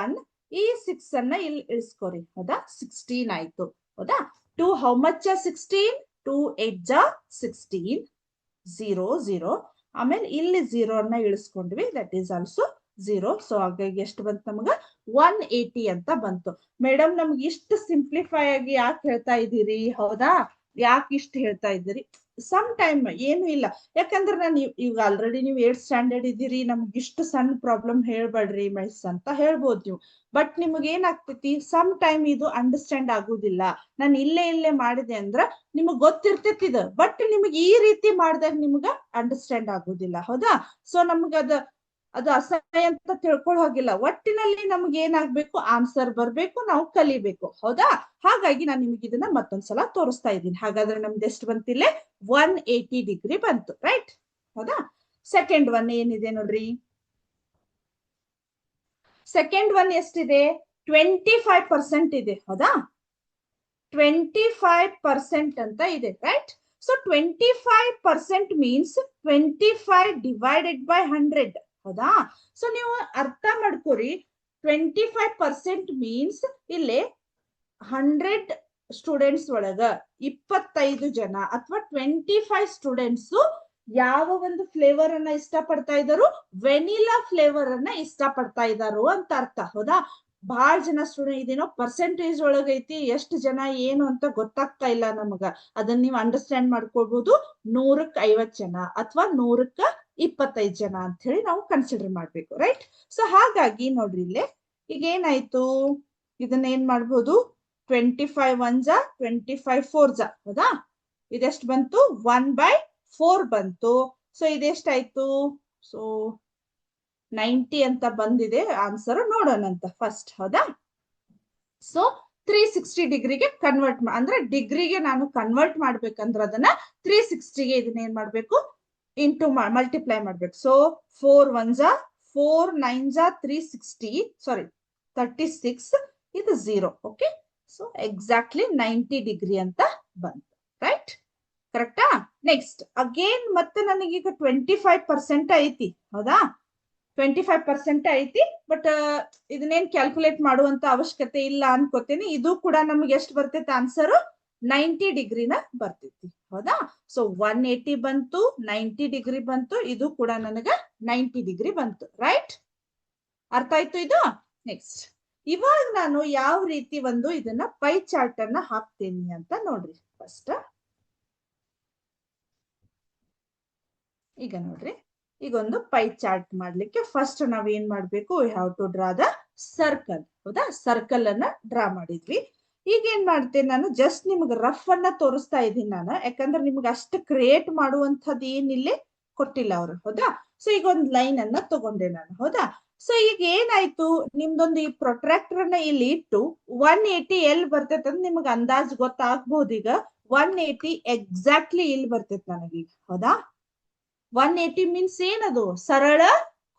one ಈ ಸಿಕ್ಸ್ ಅನ್ನ ಇಲ್ಲಿ ಇಳಿಸ್ಕೊರಿ. ಹೌದಾ? ಸಿಕ್ಸ್ಟೀನ್ ಆಯ್ತು. ಹೌದಾ? Two how much sixteen two eight ಜಾ ಸಿಕ್ಸ್ಟೀನ್ ಝೀರೋ ಝೀರೋ ಆಮೇಲೆ ಇಲ್ಲಿ ಝೀರೋ ಅನ್ನ ಇಳಿಸ್ಕೊಂಡ್ವಿ that is also zero so ಹಾಗಾಗಿ ಎಷ್ಟು ಬಂತು ನಮಗ? ಒನ್ ಏಟಿ ಅಂತ ಬಂತು. ಮೇಡಮ್ ನಮ್ಗೆ ಇಷ್ಟು ಸಿಂಪ್ಲಿಫೈ ಆಗಿ ಯಾಕೆ ಹೇಳ್ತಾ ಇದ್ದೀರಿ? ಹೌದಾ? ಯಾಕೆ ಇಷ್ಟು ಹೇಳ್ತಾ ಇದ್ದೀರಿ? ಸಮ್ ಟೈಮ್ ಏನು ಇಲ್ಲ. ಯಾಕಂದ್ರೆ ನಾನು ಈಗ ಆಲ್ರೆಡಿ ನೀವು ಏಟ್ ಸ್ಟ್ಯಾಂಡರ್ಡ್ ಇದ್ದೀರಿ, ನಮ್ಗೆ ಇಷ್ಟು ಸಣ್ಣ ಪ್ರಾಬ್ಲಮ್ ಹೇಳ್ಬೇಡ್ರಿ ಮೈಸ್ ಅಂತ ಹೇಳ್ಬೋದು ನೀವು. ಬಟ್ ನಿಮಗೆ ಏನಾಗ್ತೈತಿ ಸಮ್ ಟೈಮ್ ಇದು ಅಂಡರ್ಸ್ಟ್ಯಾಂಡ್ ಆಗುದಿಲ್ಲ. ನಾನು ಇಲ್ಲೇ ಇಲ್ಲೇ ಮಾಡಿದೆ ಅಂದ್ರ ನಿಮಗ್ ಗೊತ್ತಿರ್ತೈತಿ ಇದು. ಬಟ್ ನಿಮಗೆ ಈ ರೀತಿ ಮಾಡಿದಾಗ ನಿಮ್ಗ ಅಂಡರ್ಸ್ಟ್ಯಾಂಡ್ ಆಗುದಿಲ್ಲ. ಹೌದಾ? ಸೊ ನಮ್ಗದ ಅದು ಅಸಹ್ಯ ಅಂತ ತಿಳ್ಕೊಳ್ಳೋ ಹೋಗಿಲ್ಲ. ಒಟ್ಟಿನಲ್ಲಿ ನಮ್ಗೆ ಏನಾಗ್ಬೇಕು? ಆನ್ಸರ್ ಬರ್ಬೇಕು, ನಾವು ಕಲಿಬೇಕು. ಹೌದಾ? ಹಾಗಾಗಿ ನಾನು ನಿಮಗೆ ಇದನ್ನ ಮತ್ತೊಂದ್ಸಲ ತೋರಿಸ್ತಾ ಇದ್ದೀನಿ. ಹಾಗಾದ್ರೆ ನಮ್ದು ಎಷ್ಟು ಬಂತಿಲ್ಲೇ ಒನ್ ಏಟಿ ಡಿಗ್ರಿ ಬಂತು ರೈಟ್ ಹೌದಾ? ಸೆಕೆಂಡ್ ಒನ್ ಏನಿದೆ ನೋಡ್ರಿ? ಸೆಕೆಂಡ್ ಒನ್ ಎಷ್ಟಿದೆ? ಟ್ವೆಂಟಿ ಫೈವ್ ಪರ್ಸೆಂಟ್ ಇದೆ. ಹೌದಾ? ಟ್ವೆಂಟಿ ಫೈವ್ ಪರ್ಸೆಂಟ್ ಅಂತ ಇದೆ right so twenty five percent means twenty five divided by hundred ಹೌದಾ? ಸೊ ನೀವು ಅರ್ಥ ಮಾಡ್ಕೊರಿ. ಟ್ವೆಂಟಿ ಫೈವ್ ಪರ್ಸೆಂಟ್ ಮೀನ್ಸ್ ಇಲ್ಲಿ ಹಂಡ್ರೆಡ್ ಸ್ಟೂಡೆಂಟ್ಸ್ ಒಳಗ ಇಪ್ಪತ್ತೈದು ಜನ ಅಥವಾ ಟ್ವೆಂಟಿ ಫೈವ್ ಸ್ಟೂಡೆಂಟ್ಸ್ ಯಾವ ಒಂದು ಫ್ಲೇವರ್ ಅನ್ನ ಇಷ್ಟ ಪಡ್ತಾ ಇದ್ದಾರೋ? ವೆನಿಲಾ ಫ್ಲೇವರ್ ಅನ್ನ ಇಷ್ಟ ಪಡ್ತಾ ಇದ್ದಾರೋ ಅಂತ ಅರ್ಥ, ಹೌದಾ? ಬಹಳ ಜನ ಸ್ಟೂಡೆಂಟ್ ಇದೇನೋ ಪರ್ಸೆಂಟೇಜ್ ಒಳಗೈತಿ ಎಷ್ಟು ಜನ ಏನು ಅಂತ ಗೊತ್ತಾಗ್ತಾ ಇಲ್ಲ ನಮಗ. ಅದನ್ನ ನೀವು ಅಂಡರ್ಸ್ಟ್ಯಾಂಡ್ ಮಾಡ್ಕೊಳ್ಬಹುದು ನೂರಕ್ ಐವತ್ ಜನ ಅಥವಾ ನೂರಕ್ಕ ಇಪ್ಪತ್ತೈದ್ ಜನ ಅಂತ ಹೇಳಿ ನಾವು ಕನ್ಸಿಡರ್ ಮಾಡ್ಬೇಕು ರೈಟ್ ಸೊ ಹಾಗಾಗಿ ನೋಡ್ರಿ ಇಲ್ಲೇ ಈಗ ಏನಾಯ್ತು ಇದನ್ನ ಏನ್ ಮಾಡ್ಬೋದು? ಟ್ವೆಂಟಿ ಫೈವ್ ಒನ್ ಜಾ ಟ್ವೆಂಟಿ ಫೈವ್ ಫೋರ್ ಜಾ, ಹೌದಾ? ಇದೆಷ್ಟು ಬಂತು? ಒನ್ ಬೈ ಫೋರ್ ಬಂತು. ಸೊ ಇದೆಷ್ಟಾಯ್ತು? ಸೊ ನೈಂಟಿ ಅಂತ ಬಂದಿದೆ ಆನ್ಸರ್ ನೋಡೋಣಂತ ಫಸ್ಟ್ ಹೌದಾ? ಸೊ ತ್ರೀ ಸಿಕ್ಸ್ಟಿ ಡಿಗ್ರಿಗೆ ಕನ್ವರ್ಟ್ ಅಂದ್ರೆ ಡಿಗ್ರಿಗೆ ನಾನು ಕನ್ವರ್ಟ್ ಮಾಡ್ಬೇಕಂದ್ರೆ ಅದನ್ನ ತ್ರೀ ಸಿಕ್ಸ್ಟಿಗೆ ಇದನ್ನ ಏನ್ ಮಾಡ್ಬೇಕು? ಇಂಟು ಮಲ್ಟಿಪ್ಲೈ ಮಾಡ್ಬೇಕು. So four one four nine three sixty sorry thirty six ಇದು zero okay so exactly ninety degree ಅಂತ ಬಂತು ರೈಟ್ ಕರೆಕ್ಟಾ ನೆಕ್ಸ್ಟ್ ಅಗೇನ್ ಮತ್ತೆ ನನಗೀಗ ಟ್ವೆಂಟಿ ಫೈವ್ ಪರ್ಸೆಂಟ್ ಐತಿ, ಹೌದಾ? ಟ್ವೆಂಟಿ ಫೈವ್ ಪರ್ಸೆಂಟ್ ಐತಿ ಬಟ್ ಇದನ್ನೇನ್ ಕ್ಯಾಲ್ಕುಲೇಟ್ ಮಾಡುವಂತ ಅವಶ್ಯಕತೆ ಇಲ್ಲ ಅನ್ಕೋತೀನಿ. ಇದು ಕೂಡ ನಮ್ಗೆ ಎಷ್ಟು ಬರ್ತೈತೆ ಆನ್ಸರ್ ನೈಂಟಿ ಡಿಗ್ರಿನ ಬರ್ತೈತಿ ಹೌದಾ? ಸೊ ಒನ್ ಏಟಿ ಬಂತು, ನೈಂಟಿ ಡಿಗ್ರಿ ಬಂತು, ಇದು ಕೂಡ ನನಗ ನೈಂಟಿ ಡಿಗ್ರಿ ಬಂತು ರೈಟ್ ಅರ್ಥ ಆಯ್ತು ಇದು? ನೆಕ್ಸ್ಟ್ ಇವಾಗ ನಾನು ಯಾವ ರೀತಿ ಒಂದು ಇದನ್ನ ಪೈ ಚಾರ್ಟ್ ಅನ್ನ ಹಾಕ್ತೇನಿ ಅಂತ ನೋಡ್ರಿ ಫಸ್ಟ್ ಈಗ ನೋಡ್ರಿ ಈಗ ಒಂದು ಪೈ ಚಾರ್ಟ್ ಮಾಡ್ಲಿಕ್ಕೆ ಫಸ್ಟ್ ನಾವ್ ಏನ್ ಮಾಡ್ಬೇಕು have to draw the circle ಹೌದಾ? ಸರ್ಕಲ್ ಅನ್ನ ಡ್ರಾ ಮಾಡಿದ್ವಿ. ಈಗ ಏನ್ ಮಾಡ್ತೇನೆ ನಾನು? ಜಸ್ಟ್ ನಿಮ್ಗೆ ರಫ್ ಅನ್ನ ತೋರಿಸ್ತಾ ಇದ್ದೀನಿ ನಾನು. ಯಾಕಂದ್ರೆ ನಿಮ್ಗೆ ಅಷ್ಟು ಕ್ರಿಯೇಟ್ ಮಾಡುವಂಥದ್ದು ಏನಿಲ್ಲ ಕೊಟ್ಟಿಲ್ಲ ಅವರು. ಹೌದಾ? ಸೊ ಈಗ ಒಂದ್ ಲೈನ್ ಅನ್ನ ತಗೊಂಡೆ ನಾನು. ಹೌದಾ? ಸೊ ಈಗ ಏನಾಯ್ತು? ನಿಮ್ದೊಂದು ಈ ಪ್ರೊಟ್ರಾಕ್ಟರ್ ಅನ್ನ ಇಲ್ಲಿ ಇಟ್ಟು ಒನ್ ಏಟಿ ಎಲ್ ಬರ್ತೈತೆ ಅಂತ ನಿಮ್ಗೆ ಅಂದಾಜ್ ಗೊತ್ತಾಗ್ಬಹುದು ಈಗ. ಒನ್ ಏಟಿ ಎಕ್ಸಾಕ್ಟ್ಲಿ ಇಲ್ಲಿ ಬರ್ತೈತೆ ನನಗೀಗ ಹೌದಾ? ಒನ್ ಏಟಿ ಮೀನ್ಸ್ ಏನದು? ಸರಳ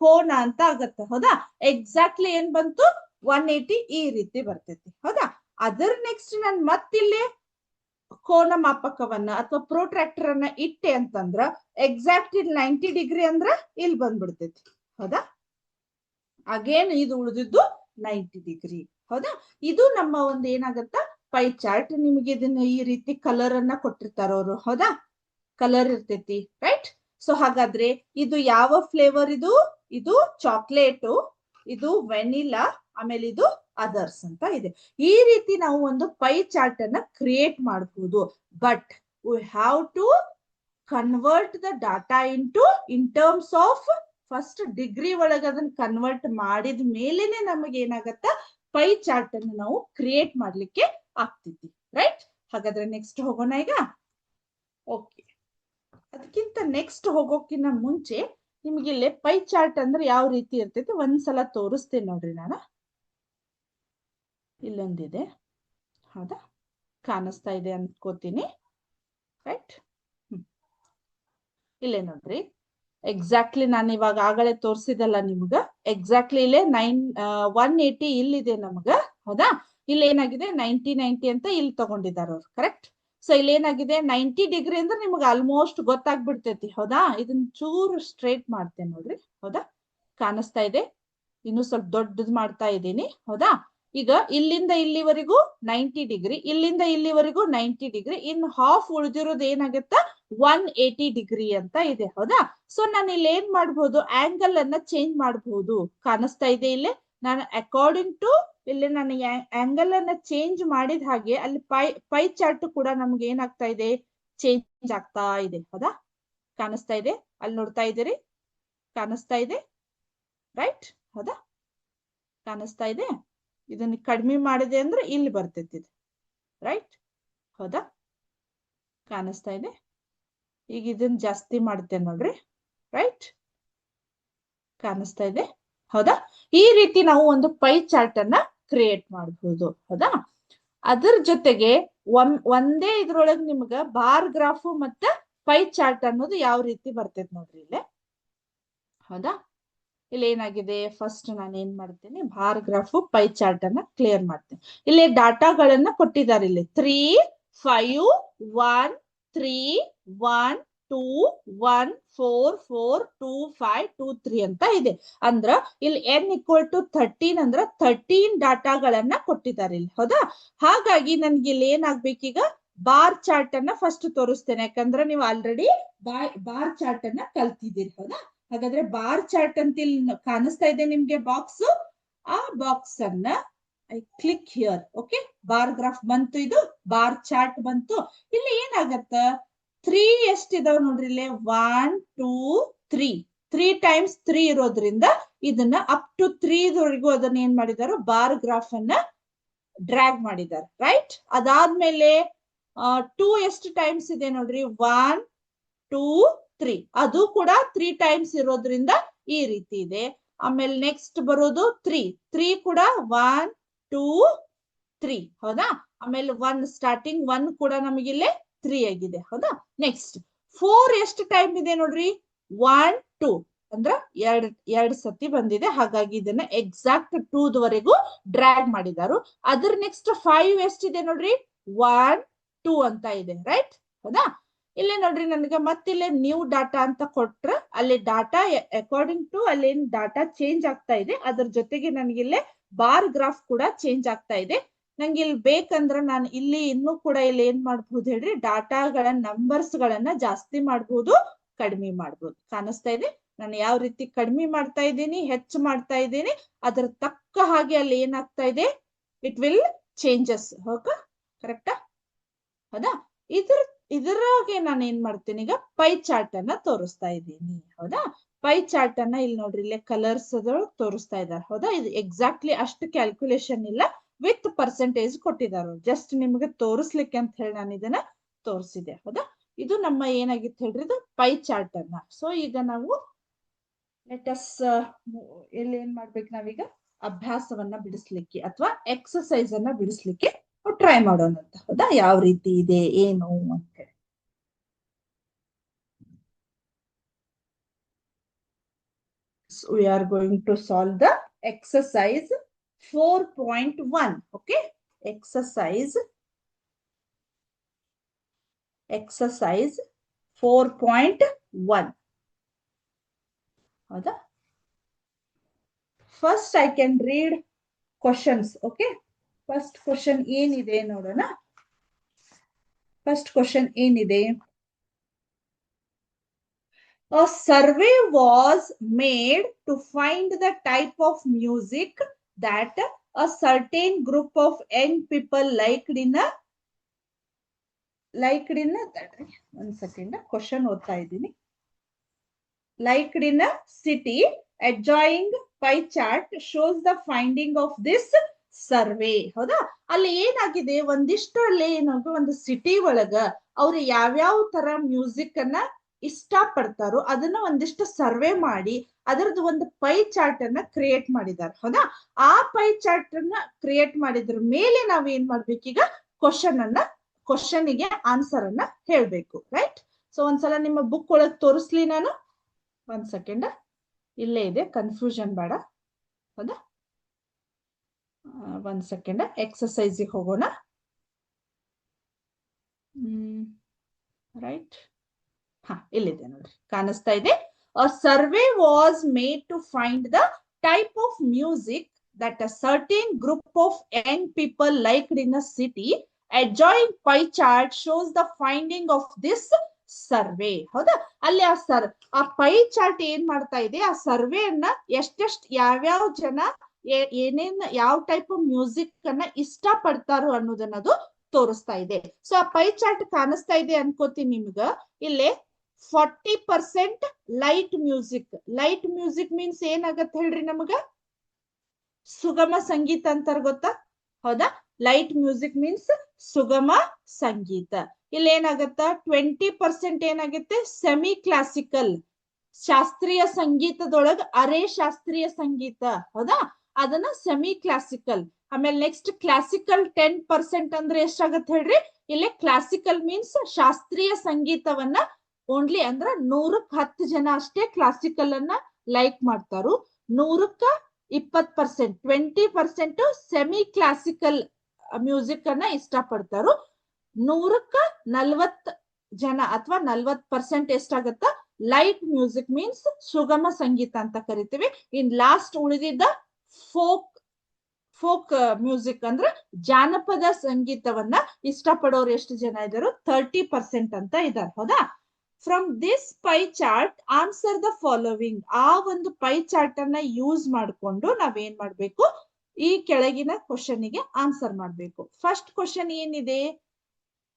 ಕೋನ ಅಂತ ಆಗತ್ತೆ. ಹೌದಾ? ಎಕ್ಸಾಕ್ಟ್ಲಿ ಏನ್ ಬಂತು? ಒನ್ ಏಟಿ ಈ ರೀತಿ ಬರ್ತೈತಿ. ಹೌದಾ? ಅದರ ನೆಕ್ಸ್ಟ್ ನಾನು ಮತ್ತಿಲ್ಲಿ ಕೋನ ಮಾಪಕವನ್ನ ಅಥವಾ ಪ್ರೋಟ್ರಾಕ್ಟರ್ ಅನ್ನ ಇಟ್ಟೆ ಅಂತಂದ್ರ ಎಕ್ಸಾಕ್ಟ್ ಇಲ್ಲಿ ನೈಂಟಿ ಡಿಗ್ರಿ ಅಂದ್ರ ಇಲ್ಲಿ ಬಂದ್ಬಿಡ್ತೈತಿ. ಹೌದಾ? ಅಗೇನ್ ಇದು ಉಳಿದಿದ್ದು ನೈಂಟಿ ಡಿಗ್ರಿ ಹೌದಾ? ಇದು ನಮ್ಮ ಒಂದು ಏನಾಗತ್ತ? ಪೈ ಚಾರ್ಟ್ ನಿಮಗೆ ಇದನ್ನ ಈ ರೀತಿ ಕಲರ್ ಅನ್ನ ಕೊಟ್ಟಿರ್ತಾರ ಅವರು. ಹೌದಾ? ಕಲರ್ ಇರ್ತೈತಿ ರೈಟ್ ಸೊ ಹಾಗಾದ್ರೆ ಇದು ಯಾವ ಫ್ಲೇವರ್ ಇದು? ಇದು ಚಾಕ್ಲೇಟು ಇದು ವೆನಿಲಾ ಆಮೇಲೆ ಇದು ಅದರ್ಸ್ ಅಂತ ಇದೆ. ಈ ರೀತಿ ನಾವು ಒಂದು ಪೈ ಚಾರ್ಟ್ ಅನ್ನ ಕ್ರಿಯೇಟ್ ಮಾಡಬಹುದು but we have to convert the data into in terms of first degree ಒಳಗೆ ಅದನ್ನ ಕನ್ವರ್ಟ್ ಮಾಡಿದ ಮೇಲೇನೆ ನಮಗೆ ಏನಾಗತ್ತ? ಪೈ ಚಾರ್ಟ್ ಅನ್ನು ನಾವು ಕ್ರಿಯೇಟ್ ಮಾಡ್ಲಿಕ್ಕೆ ಆಗ್ತೈತಿ ರೈಟ್ ಹಾಗಾದ್ರೆ ನೆಕ್ಸ್ಟ್ ಹೋಗೋಣ ಈಗ. ಓಕೆ ಅದಕ್ಕಿಂತ ನೆಕ್ಸ್ಟ್ ಹೋಗೋಕಿನ್ನ ಮುಂಚೆ ನಿಮ್ಗೆ ಇಲ್ಲೇ ಪೈ ಚಾರ್ಟ್ ಅಂದ್ರೆ ಯಾವ ರೀತಿ ಇರ್ತೈತಿ? ಒಂದ್ಸಲ ತೋರಿಸ್ತೇನೆ ನೋಡ್ರಿ ನಾನು. ಇಲ್ಲೊಂದಿದೆ. ಹೌದಾ? ಕಾಣಿಸ್ತಾ ಇದೆ ಅನ್ಕೋತೀನಿ. ರೈಟ್ ಇಲ್ಲೇ ನೋಡ್ರಿ. ಎಕ್ಸಾಕ್ಟ್ಲಿ ನಾನು ಇವಾಗ ಆಗಲೇ ತೋರಿಸಿದಲ್ಲ ನಿಮ್ಗ. ಎಕ್ಸಾಕ್ಟ್ಲಿ ಇಲ್ಲೇ ನೈನ್ ಒನ್ ಏಟಿ ಇಲ್ಲಿದೆ ನಮ್ಗ. ಹೌದಾ? ಇಲ್ಲಿ ಏನಾಗಿದೆ? ನೈಂಟಿ ನೈಂಟಿ ಅಂತ ಇಲ್ಲಿ ತಗೊಂಡಿದ್ದಾರೆ ಅವ್ರು. ಕರೆಕ್ಟ್ ಸೊ ಇಲ್ಲಿ ಏನಾಗಿದೆ? ನೈಂಟಿ ಡಿಗ್ರಿ ಅಂದ್ರೆ ನಿಮ್ಗೆ ಆಲ್ಮೋಸ್ಟ್ ಗೊತ್ತಾಗ್ಬಿಡ್ತೈತಿ. ಹೌದಾ? ಇದನ್ನ ಚೂರು ಸ್ಟ್ರೇಟ್ ಮಾಡ್ತೇನೆ ನೋಡ್ರಿ. ಹೌದಾ? ಕಾಣಿಸ್ತಾ ಇದೆ. ಇನ್ನು ಸ್ವಲ್ಪ ದೊಡ್ಡದ್ ಮಾಡ್ತಾ ಇದ್ದೀನಿ. ಹೌದಾ? ಈಗ ಇಲ್ಲಿಂದ ಇಲ್ಲಿವರೆಗೂ ನೈಂಟಿ ಡಿಗ್ರಿ ಇಲ್ಲಿಂದ ಇಲ್ಲಿವರೆಗೂ ನೈಂಟಿ ಡಿಗ್ರಿ ಇನ್ ಹಾಫ್ ಉಳಿದಿರೋದು ಏನಾಗುತ್ತ? ಒನ್ ಏಟಿ ಡಿಗ್ರಿ ಅಂತ ಇದೆ, ಹೌದಾ? ಸೊ ನಾನು ಇಲ್ಲಿ ಏನ್ ಮಾಡ್ಬೋದು? ಆಂಗಲ್ ಅನ್ನ ಚೇಂಜ್ ಮಾಡಬಹುದು ಕಾಣಿಸ್ತಾ ಇದೆ ಇಲ್ಲಿ? ನಾನು ಅಕಾರ್ಡಿಂಗ್ ಟು ಇಲ್ಲಿ ನಾನು ಆಂಗಲ್ ಅನ್ನ ಚೇಂಜ್ ಮಾಡಿದ ಹಾಗೆ ಅಲ್ಲಿ ಪೈ ಪೈ ಚಾರ್ಟ್ ಕೂಡ ನಮ್ಗೆ ಏನಾಗ್ತಾ ಇದೆ? ಚೇಂಜ್ ಆಗ್ತಾ ಇದೆ, ಹೌದಾ? ಕಾಣಿಸ್ತಾ ಇದೆ? ಅಲ್ಲಿ ನೋಡ್ತಾ ಇದ್ದೀರಿ? ಕಾಣಿಸ್ತಾ ಇದೆ? ರೈಟ್ ಹೌದಾ? ಕಾಣಿಸ್ತಾ ಇದೆ? ಇದನ್ನ ಕಡಿಮೆ ಮಾಡಿದೆ ಅಂದ್ರೆ ಇಲ್ಲಿ ಬರ್ತೈತಿ ಇದು. ರೈಟ್ ಹೌದಾ? ಕಾಣಿಸ್ತಾ ಇದೆ? ಈಗ ಇದನ್ನ ಜಾಸ್ತಿ ಮಾಡ್ತೇನೆ ನೋಡ್ರಿ. ರೈಟ್ ಕಾಣಿಸ್ತಾ ಇದೆ? ಹೌದಾ? ಈ ರೀತಿ ನಾವು ಒಂದು ಪೈ ಚಾರ್ಟ್ ಅನ್ನ ಕ್ರಿಯೇಟ್ ಮಾಡಬಹುದು ಹೌದಾ? ಅದರ ಜೊತೆಗೆ ಒಂದ್ ಒಂದೇ ಇದ್ರೊಳಗ್ ನಿಮ್ಗ ಬಾರ್ ಗ್ರಾಫು ಮತ್ತ ಪೈ ಚಾರ್ಟ್ ಅನ್ನೋದು ಯಾವ ರೀತಿ ಬರ್ತೈತೆ ನೋಡ್ರಿ ಇಲ್ಲೇ. ಹೌದಾ? ಇಲ್ಲಿ ಏನಾಗಿದೆ? ಫಸ್ಟ್ ನಾನು ಏನ್ ಮಾಡ್ತೇನೆ? ಬಾರ್ ಗ್ರಾಫ್ ಪೈ ಚಾರ್ಟ್ ಅನ್ನ ಕ್ಲಿಯರ್ ಮಾಡ್ತೀನಿ. ಇಲ್ಲಿ ಡಾಟಾಗಳನ್ನ ಕೊಟ್ಟಿದ್ದಾರೆ ಇಲ್ಲಿ. Three five one three one two one four four two five two three ಅಂತ ಇದೆ. ಅಂದ್ರ ಇಲ್ಲಿ ಎನ್ ಈಕ್ವಲ್ ಟು ಥರ್ಟೀನ್ ಅಂದ್ರ ಥರ್ಟೀನ್ ಡಾಟಾಗಳನ್ನ ಕೊಟ್ಟಿದ್ದಾರೆ ಇಲ್ಲಿ. ಹೌದಾ? ಹಾಗಾಗಿ ನನ್ಗೆ ಇಲ್ಲಿ ಏನಾಗ್ಬೇಕೀಗ ಬಾರ್ ಚಾರ್ಟ್ ಅನ್ನ ಫಸ್ಟ್ ತೋರಿಸ್ತೇನೆ. ಯಾಕಂದ್ರೆ ನೀವು ಆಲ್ರೆಡಿ ಬಾರ್ ಚಾರ್ಟ್ ಅನ್ನ ಕಲ್ತಿದ್ದೀರಿ. ಹೌದಾ? ಹಾಗಾದ್ರೆ ಬಾರ್ ಚಾರ್ಟ್ ಅಂತ ಇಲ್ಲಿ ಕಾಣಿಸ್ತಾ ಇದೆ ನಿಮ್ಗೆ ಬಾಕ್ಸ್ ಆ ಬಾಕ್ಸ್ ಅನ್ನ I click here okay bar graph ಬಂತು ಇದು ಬಾರ್ ಚಾರ್ಟ್ ಬಂತು. ಇಲ್ಲಿ ಏನಾಗತ್ತ? ತ್ರೀ ಎಷ್ಟಿದಾವ್ ನೋಡ್ರಿ ಇಲ್ಲಿ? One two three three times three ಇರೋದ್ರಿಂದ ಇದನ್ನ ಅಪ್ ಟು ತ್ರೀವರೆಗೂ ಅದನ್ನ ಏನ್ ಮಾಡಿದಾರೋ? ಬಾರ್ ಗ್ರಾಫ್ ಅನ್ನ ಡ್ರ್ಯಾಗ್ ಮಾಡಿದ್ದಾರೆ ರೈಟ್ ಅದಾದ್ಮೇಲೆ ಟೂ ಎಷ್ಟು ಟೈಮ್ಸ್ ಇದೆ ನೋಡ್ರಿ? ಒನ್ ಟೂ ತ್ರೀ ಅದು ಕೂಡ ತ್ರೀ ಟೈಮ್ಸ್ ಇರೋದ್ರಿಂದ ಈ ರೀತಿ ಇದೆ. ಆಮೇಲೆ ನೆಕ್ಸ್ಟ್ ಬರೋದು ತ್ರೀ ತ್ರೀ ಕೂಡ ಒನ್ ಟೂ ತ್ರೀ ಹೌದಾ? ಆಮೇಲೆ ಒನ್ ಸ್ಟಾರ್ಟಿಂಗ್ ಒನ್ ಕೂಡ ನಮಗಿಲ್ಲೇ ತ್ರೀ ಆಗಿದೆ. ಹೌದಾ? ನೆಕ್ಸ್ಟ್ ಫೋರ್ ಎಷ್ಟು ಟೈಮ್ ಇದೆ ನೋಡ್ರಿ? ಒನ್ ಟೂ ಅಂದ್ರ ಎರಡ್ ಎರಡ್ ಸತಿ ಬಂದಿದೆ. ಹಾಗಾಗಿ ಇದನ್ನ ಎಕ್ಸಾಕ್ಟ್ ಟೂದವರೆಗೂ ಡ್ರ್ಯಾಗ್ ಮಾಡಿದಾರು. ಅದ್ರ ನೆಕ್ಸ್ಟ್ ಫೈವ್ ಎಷ್ಟಿದೆ ನೋಡ್ರಿ? ಒನ್ ಟೂ ಅಂತ ಇದೆ ರೈಟ್ ಹೌದಾ? ಇಲ್ಲೇ ನೋಡ್ರಿ ನನಗೆ ಮತ್ತಿಲ್ಲೇ ನ್ಯೂ ಡಾಟಾ ಅಂತ ಕೊಟ್ರ. ಅಲ್ಲಿ ಡಾಟಾ ಅಕಾರ್ಡಿಂಗ್ ಟು ಅಲ್ಲಿ ಏನ್ ಡಾಟಾ ಚೇಂಜ್ ಆಗ್ತಾ ಇದೆ. ಅದ್ರ ಜೊತೆಗೆ ನನಗೆ ಇಲ್ಲೇ ಬಾರ್ ಗ್ರಾಫ್ ಕೂಡ ಚೇಂಜ್ ಆಗ್ತಾ ಇದೆ. ನಂಗೆ ಇಲ್ಲಿ ಬೇಕಂದ್ರ ನಾನು ಇಲ್ಲಿ ಇನ್ನೂ ಕೂಡ ಇಲ್ಲಿ ಏನ್ ಮಾಡ್ಬಹುದು ಹೇಳ್ರಿ? ಡಾಟಾಗಳ ನಂಬರ್ಸ್ ಗಳನ್ನ ಜಾಸ್ತಿ ಮಾಡ್ಬಹುದು ಕಡಿಮೆ ಮಾಡ್ಬಹುದು ಕಾಣಿಸ್ತಾ ಇದೆ? ನಾನು ಯಾವ ರೀತಿ ಕಡಿಮೆ ಮಾಡ್ತಾ ಇದ್ದೀನಿ, ಹೆಚ್ಚು ಮಾಡ್ತಾ ಇದ್ದೀನಿ, ಅದ್ರ ತಕ್ಕ ಹಾಗೆ ಅಲ್ಲಿ ಏನಾಗ್ತಾ ಇದೆ? ಇಟ್ ವಿಲ್ ಚೇಂಜಸ್ ಓಕೆ ಕರೆಕ್ಟಾ ಹೌದಾ? ಇದ್ರ ಇದರಾಗೆ ನಾನು ಏನ್ ಮಾಡ್ತೀನಿ ಈಗ ಪೈ ಚಾರ್ಟ್ ಅನ್ನ ತೋರಿಸ್ತಾ ಇದ್ದೀನಿ, ಹೌದಾ? ಪೈ ಚಾರ್ಟ್ ಅನ್ನ ಇಲ್ಲಿ ನೋಡ್ರಿ, ಇಲ್ಲೇ ಕಲರ್ಸ್ ತೋರಿಸ್ತಾ ಇದ್ದಾರೆ ಹೌದಾ? ಇದು ಎಕ್ಸಾಕ್ಟ್ಲಿ ಅಷ್ಟು ಕ್ಯಾಲ್ಕುಲೇಷನ್ ಇಲ್ಲ ವಿತ್ ಪರ್ಸೆಂಟೇಜ್ ಕೊಟ್ಟಿದ್ದಾರೆ ಜಸ್ಟ್ ನಿಮ್ಗೆ ತೋರಿಸ್ಲಿಕ್ಕೆ ಅಂತ ಹೇಳಿ ನಾನು ಇದನ್ನ ತೋರಿಸಿದೆ, ಹೌದಾ? ಇದು ನಮ್ಮ ಏನಾಗಿತ್ತು ಹೇಳ್ರಿ, ಇದು ಪೈ ಚಾರ್ಟ್ ಅನ್ನ. ಸೊ ಈಗ ನಾವು ಲೆಟಸ್ ಇಲ್ಲಿ ಏನ್ ಮಾಡ್ಬೇಕು ನಾವೀಗ? ಅಭ್ಯಾಸವನ್ನ ಬಿಡಿಸ್ಲಿಕ್ಕೆ ಅಥವಾ ಎಕ್ಸಸೈಸ್ ಅನ್ನ ಬಿಡಿಸ್ಲಿಕ್ಕೆ ಟ್ರೈ ಮಾಡೋಣ ಅಂತ ಹೌದಾ ಯಾವ ರೀತಿ ಇದೆ ಏನು ಅಂತ ಹೇಳಿ So we are going to solve the exercise 4.1 okay exercise exercise 4.1 ಹೌದಾ first I can read questions okay first question ಏನಿದೆ ನೋಡೋಣ ಫಸ್ಟ್ ಕ್ವಶನ್ ಏನಿದೆ A survey was made to find the type of music that a certain group of young people liked in a liked in a one second question ಓದ್ತಾ ಇದ್ದೀನಿ liked in a city adjoining pie chart shows the finding of this survey. ಹೌದಾ? ಅಲ್ಲಿ ಏನಾಗಿದೆ? ಒಂದಿಷ್ಟು ಅಲ್ಲಿ ಏನಾಗ ಒಂದು city ಒಳಗ ಅವ್ರು ಯಾವ್ಯಾವ ತರ ಮ್ಯೂಸಿಕ್ ಅನ್ನ ಇಷ್ಟ ಪಡ್ತಾರೋ ಅದನ್ನ ಒಂದಿಷ್ಟು ಸರ್ವೆ ಮಾಡಿ ಅದರದ್ದು ಒಂದು ಪೈ ಚಾರ್ಟ್ ಅನ್ನ ಕ್ರಿಯೇಟ್ ಮಾಡಿದ್ದಾರೆ ಹೌದಾ? ಆ ಪೈ ಚಾರ್ಟ್ ಅನ್ನ ಕ್ರಿಯೇಟ್ ಮಾಡಿದ್ರ ಮೇಲೆ ನಾವ್ ಏನ್ ಮಾಡ್ಬೇಕೀಗ? ಕ್ವಶನ್ ಅನ್ನ ಕ್ವಶನ್ಗೆ ಆನ್ಸರ್ ಅನ್ನ ಹೇಳ್ಬೇಕು ರೈಟ್ ಸೊ ಒಂದ್ಸಲ ನಿಮ್ಮ ಬುಕ್ ಒಳಗ್ ತೋರಿಸ್ಲಿ ನಾನು. ಒಂದ್ ಸೆಕೆಂಡ್ ಇಲ್ಲೇ ಇದೆ ಕನ್ಫ್ಯೂಷನ್ ಬೇಡ. ಹೌದಾ? ಒಂದ್ ಸೆಕೆಂಡ್ ಎಕ್ಸಸೈಸಿಗೆ ಹೋಗೋಣ. ಹ್ಮ್ ರೈಟ್ ಹಾ, ಇಲ್ಲಿದೆ ನೋಡ್ರಿ. ಕಾಣಿಸ್ತಾ ಇದೆ. A survey was made to find the type of music that a certain group of young people liked in a city adjoining pie chart shows the finding of this survey ಹೌದಾ? ಅಲ್ಲಿ ಆ sir ಆ pi chart ಏನ್ ಮಾಡ್ತಾ ಇದೆ? ಆ survey ಅನ್ನ ಎಷ್ಟೆಷ್ಟ್ ಯಾವ್ಯಾವ ಜನ ಏನೇನ್ ಯಾವ ಟೈಪ್ ಮ್ಯೂಸಿಕ್ ಅನ್ನ ಇಷ್ಟ ಪಡ್ತಾರೋ ಅನ್ನೋದನ್ನದು ತೋರಿಸ್ತಾ ಇದೆ. ಸೊ ಆ ಪೈ ಚಾರ್ಟ್ ಕಾಣಿಸ್ತಾ ಇದೆ ಅನ್ಕೋತೀನಿ ನಿಮ್ಗ. ಇಲ್ಲಿ forty percent light music light music means ಏನಾಗತ್ ಹೇಳ್ರಿ ನಮಗ? ಸುಗಮ ಸಂಗೀತ ಅಂತಾರ ಗೊತ್ತಾ? ಹೌದಾ? ಲೈಟ್ ಮ್ಯೂಸಿಕ್ ಮೀನ್ಸ್ ಸುಗಮ ಸಂಗೀತ. ಇಲ್ಲಿ ಏನಾಗತ್ತ? ಟ್ವೆಂಟಿ ಪರ್ಸೆಂಟ್ ಏನಾಗುತ್ತೆ? ಸೆಮಿ ಕ್ಲಾಸಿಕಲ್ ಶಾಸ್ತ್ರೀಯ ಸಂಗೀತದೊಳಗ ಅರೆ ಶಾಸ್ತ್ರೀಯ ಸಂಗೀತ. ಹೌದಾ? ಅದನ್ನ ಸೆಮಿ ಕ್ಲಾಸಿಕಲ್ ಆಮೇಲೆ ನೆಕ್ಸ್ಟ್ ಕ್ಲಾಸಿಕಲ್ ಟೆನ್ ಪರ್ಸೆಂಟ್ ಅಂದ್ರೆ ಎಷ್ಟಾಗತ್ತೆ ಹೇಳ್ರಿ? ಇಲ್ಲಿ ಕ್ಲಾಸಿಕಲ್ ಮೀನ್ಸ್ ಶಾಸ್ತ್ರೀಯ ಸಂಗೀತವನ್ನ ಓನ್ಲಿ ಅಂದ್ರ ನೂರಕ್ ಹತ್ತು ಜನ ಅಷ್ಟೇ ಕ್ಲಾಸಿಕಲ್ ಅನ್ನ ಲೈಕ್ ಮಾಡ್ತಾರು ನೂರಕ್ಕ ಇಪ್ಪತ್ percent twenty percent semi classical music ಅನ್ನ ಇಷ್ಟ ಪಡ್ತಾರು ನೂರಕ್ಕ ನಲ್ವತ್ ಜನ ಅಥವಾ ನಲ್ವತ್ ಪರ್ಸೆಂಟ್ ಎಷ್ಟಾಗತ್ತ? ಲೈಟ್ ಮ್ಯೂಸಿಕ್ ಮೀನ್ಸ್ ಸುಗಮ ಸಂಗೀತ ಅಂತ ಕರಿತೀವಿ. ಇನ್ ಲಾಸ್ಟ್ ಉಳಿದಿದ್ದ ಫೋಕ್ ಫೋಕ್ ಮ್ಯೂಸಿಕ್ ಅಂದ್ರೆ ಜಾನಪದ ಸಂಗೀತವನ್ನ ಇಷ್ಟಪಡೋರು ಎಷ್ಟು ಜನ ಇದಾರೋ ತರ್ಟಿ ಪರ್ಸೆಂಟ್ ಅಂತ ಇದಾರೆ, ಹೌದಾ? From this pie chart answer the following ಆ ಒಂದು ಪೈ ಚಾರ್ಟ್ ಅನ್ನ ಯೂಸ್ ಮಾಡ್ಕೊಂಡು ನಾವೇನ್ ಮಾಡ್ಬೇಕು? ಈ ಕೆಳಗಿನ ಕ್ವಶನ್ಗೆ ಆನ್ಸರ್ ಮಾಡ್ಬೇಕು. ಫಸ್ಟ್ ಕ್ವಶನ್ ಏನಿದೆ?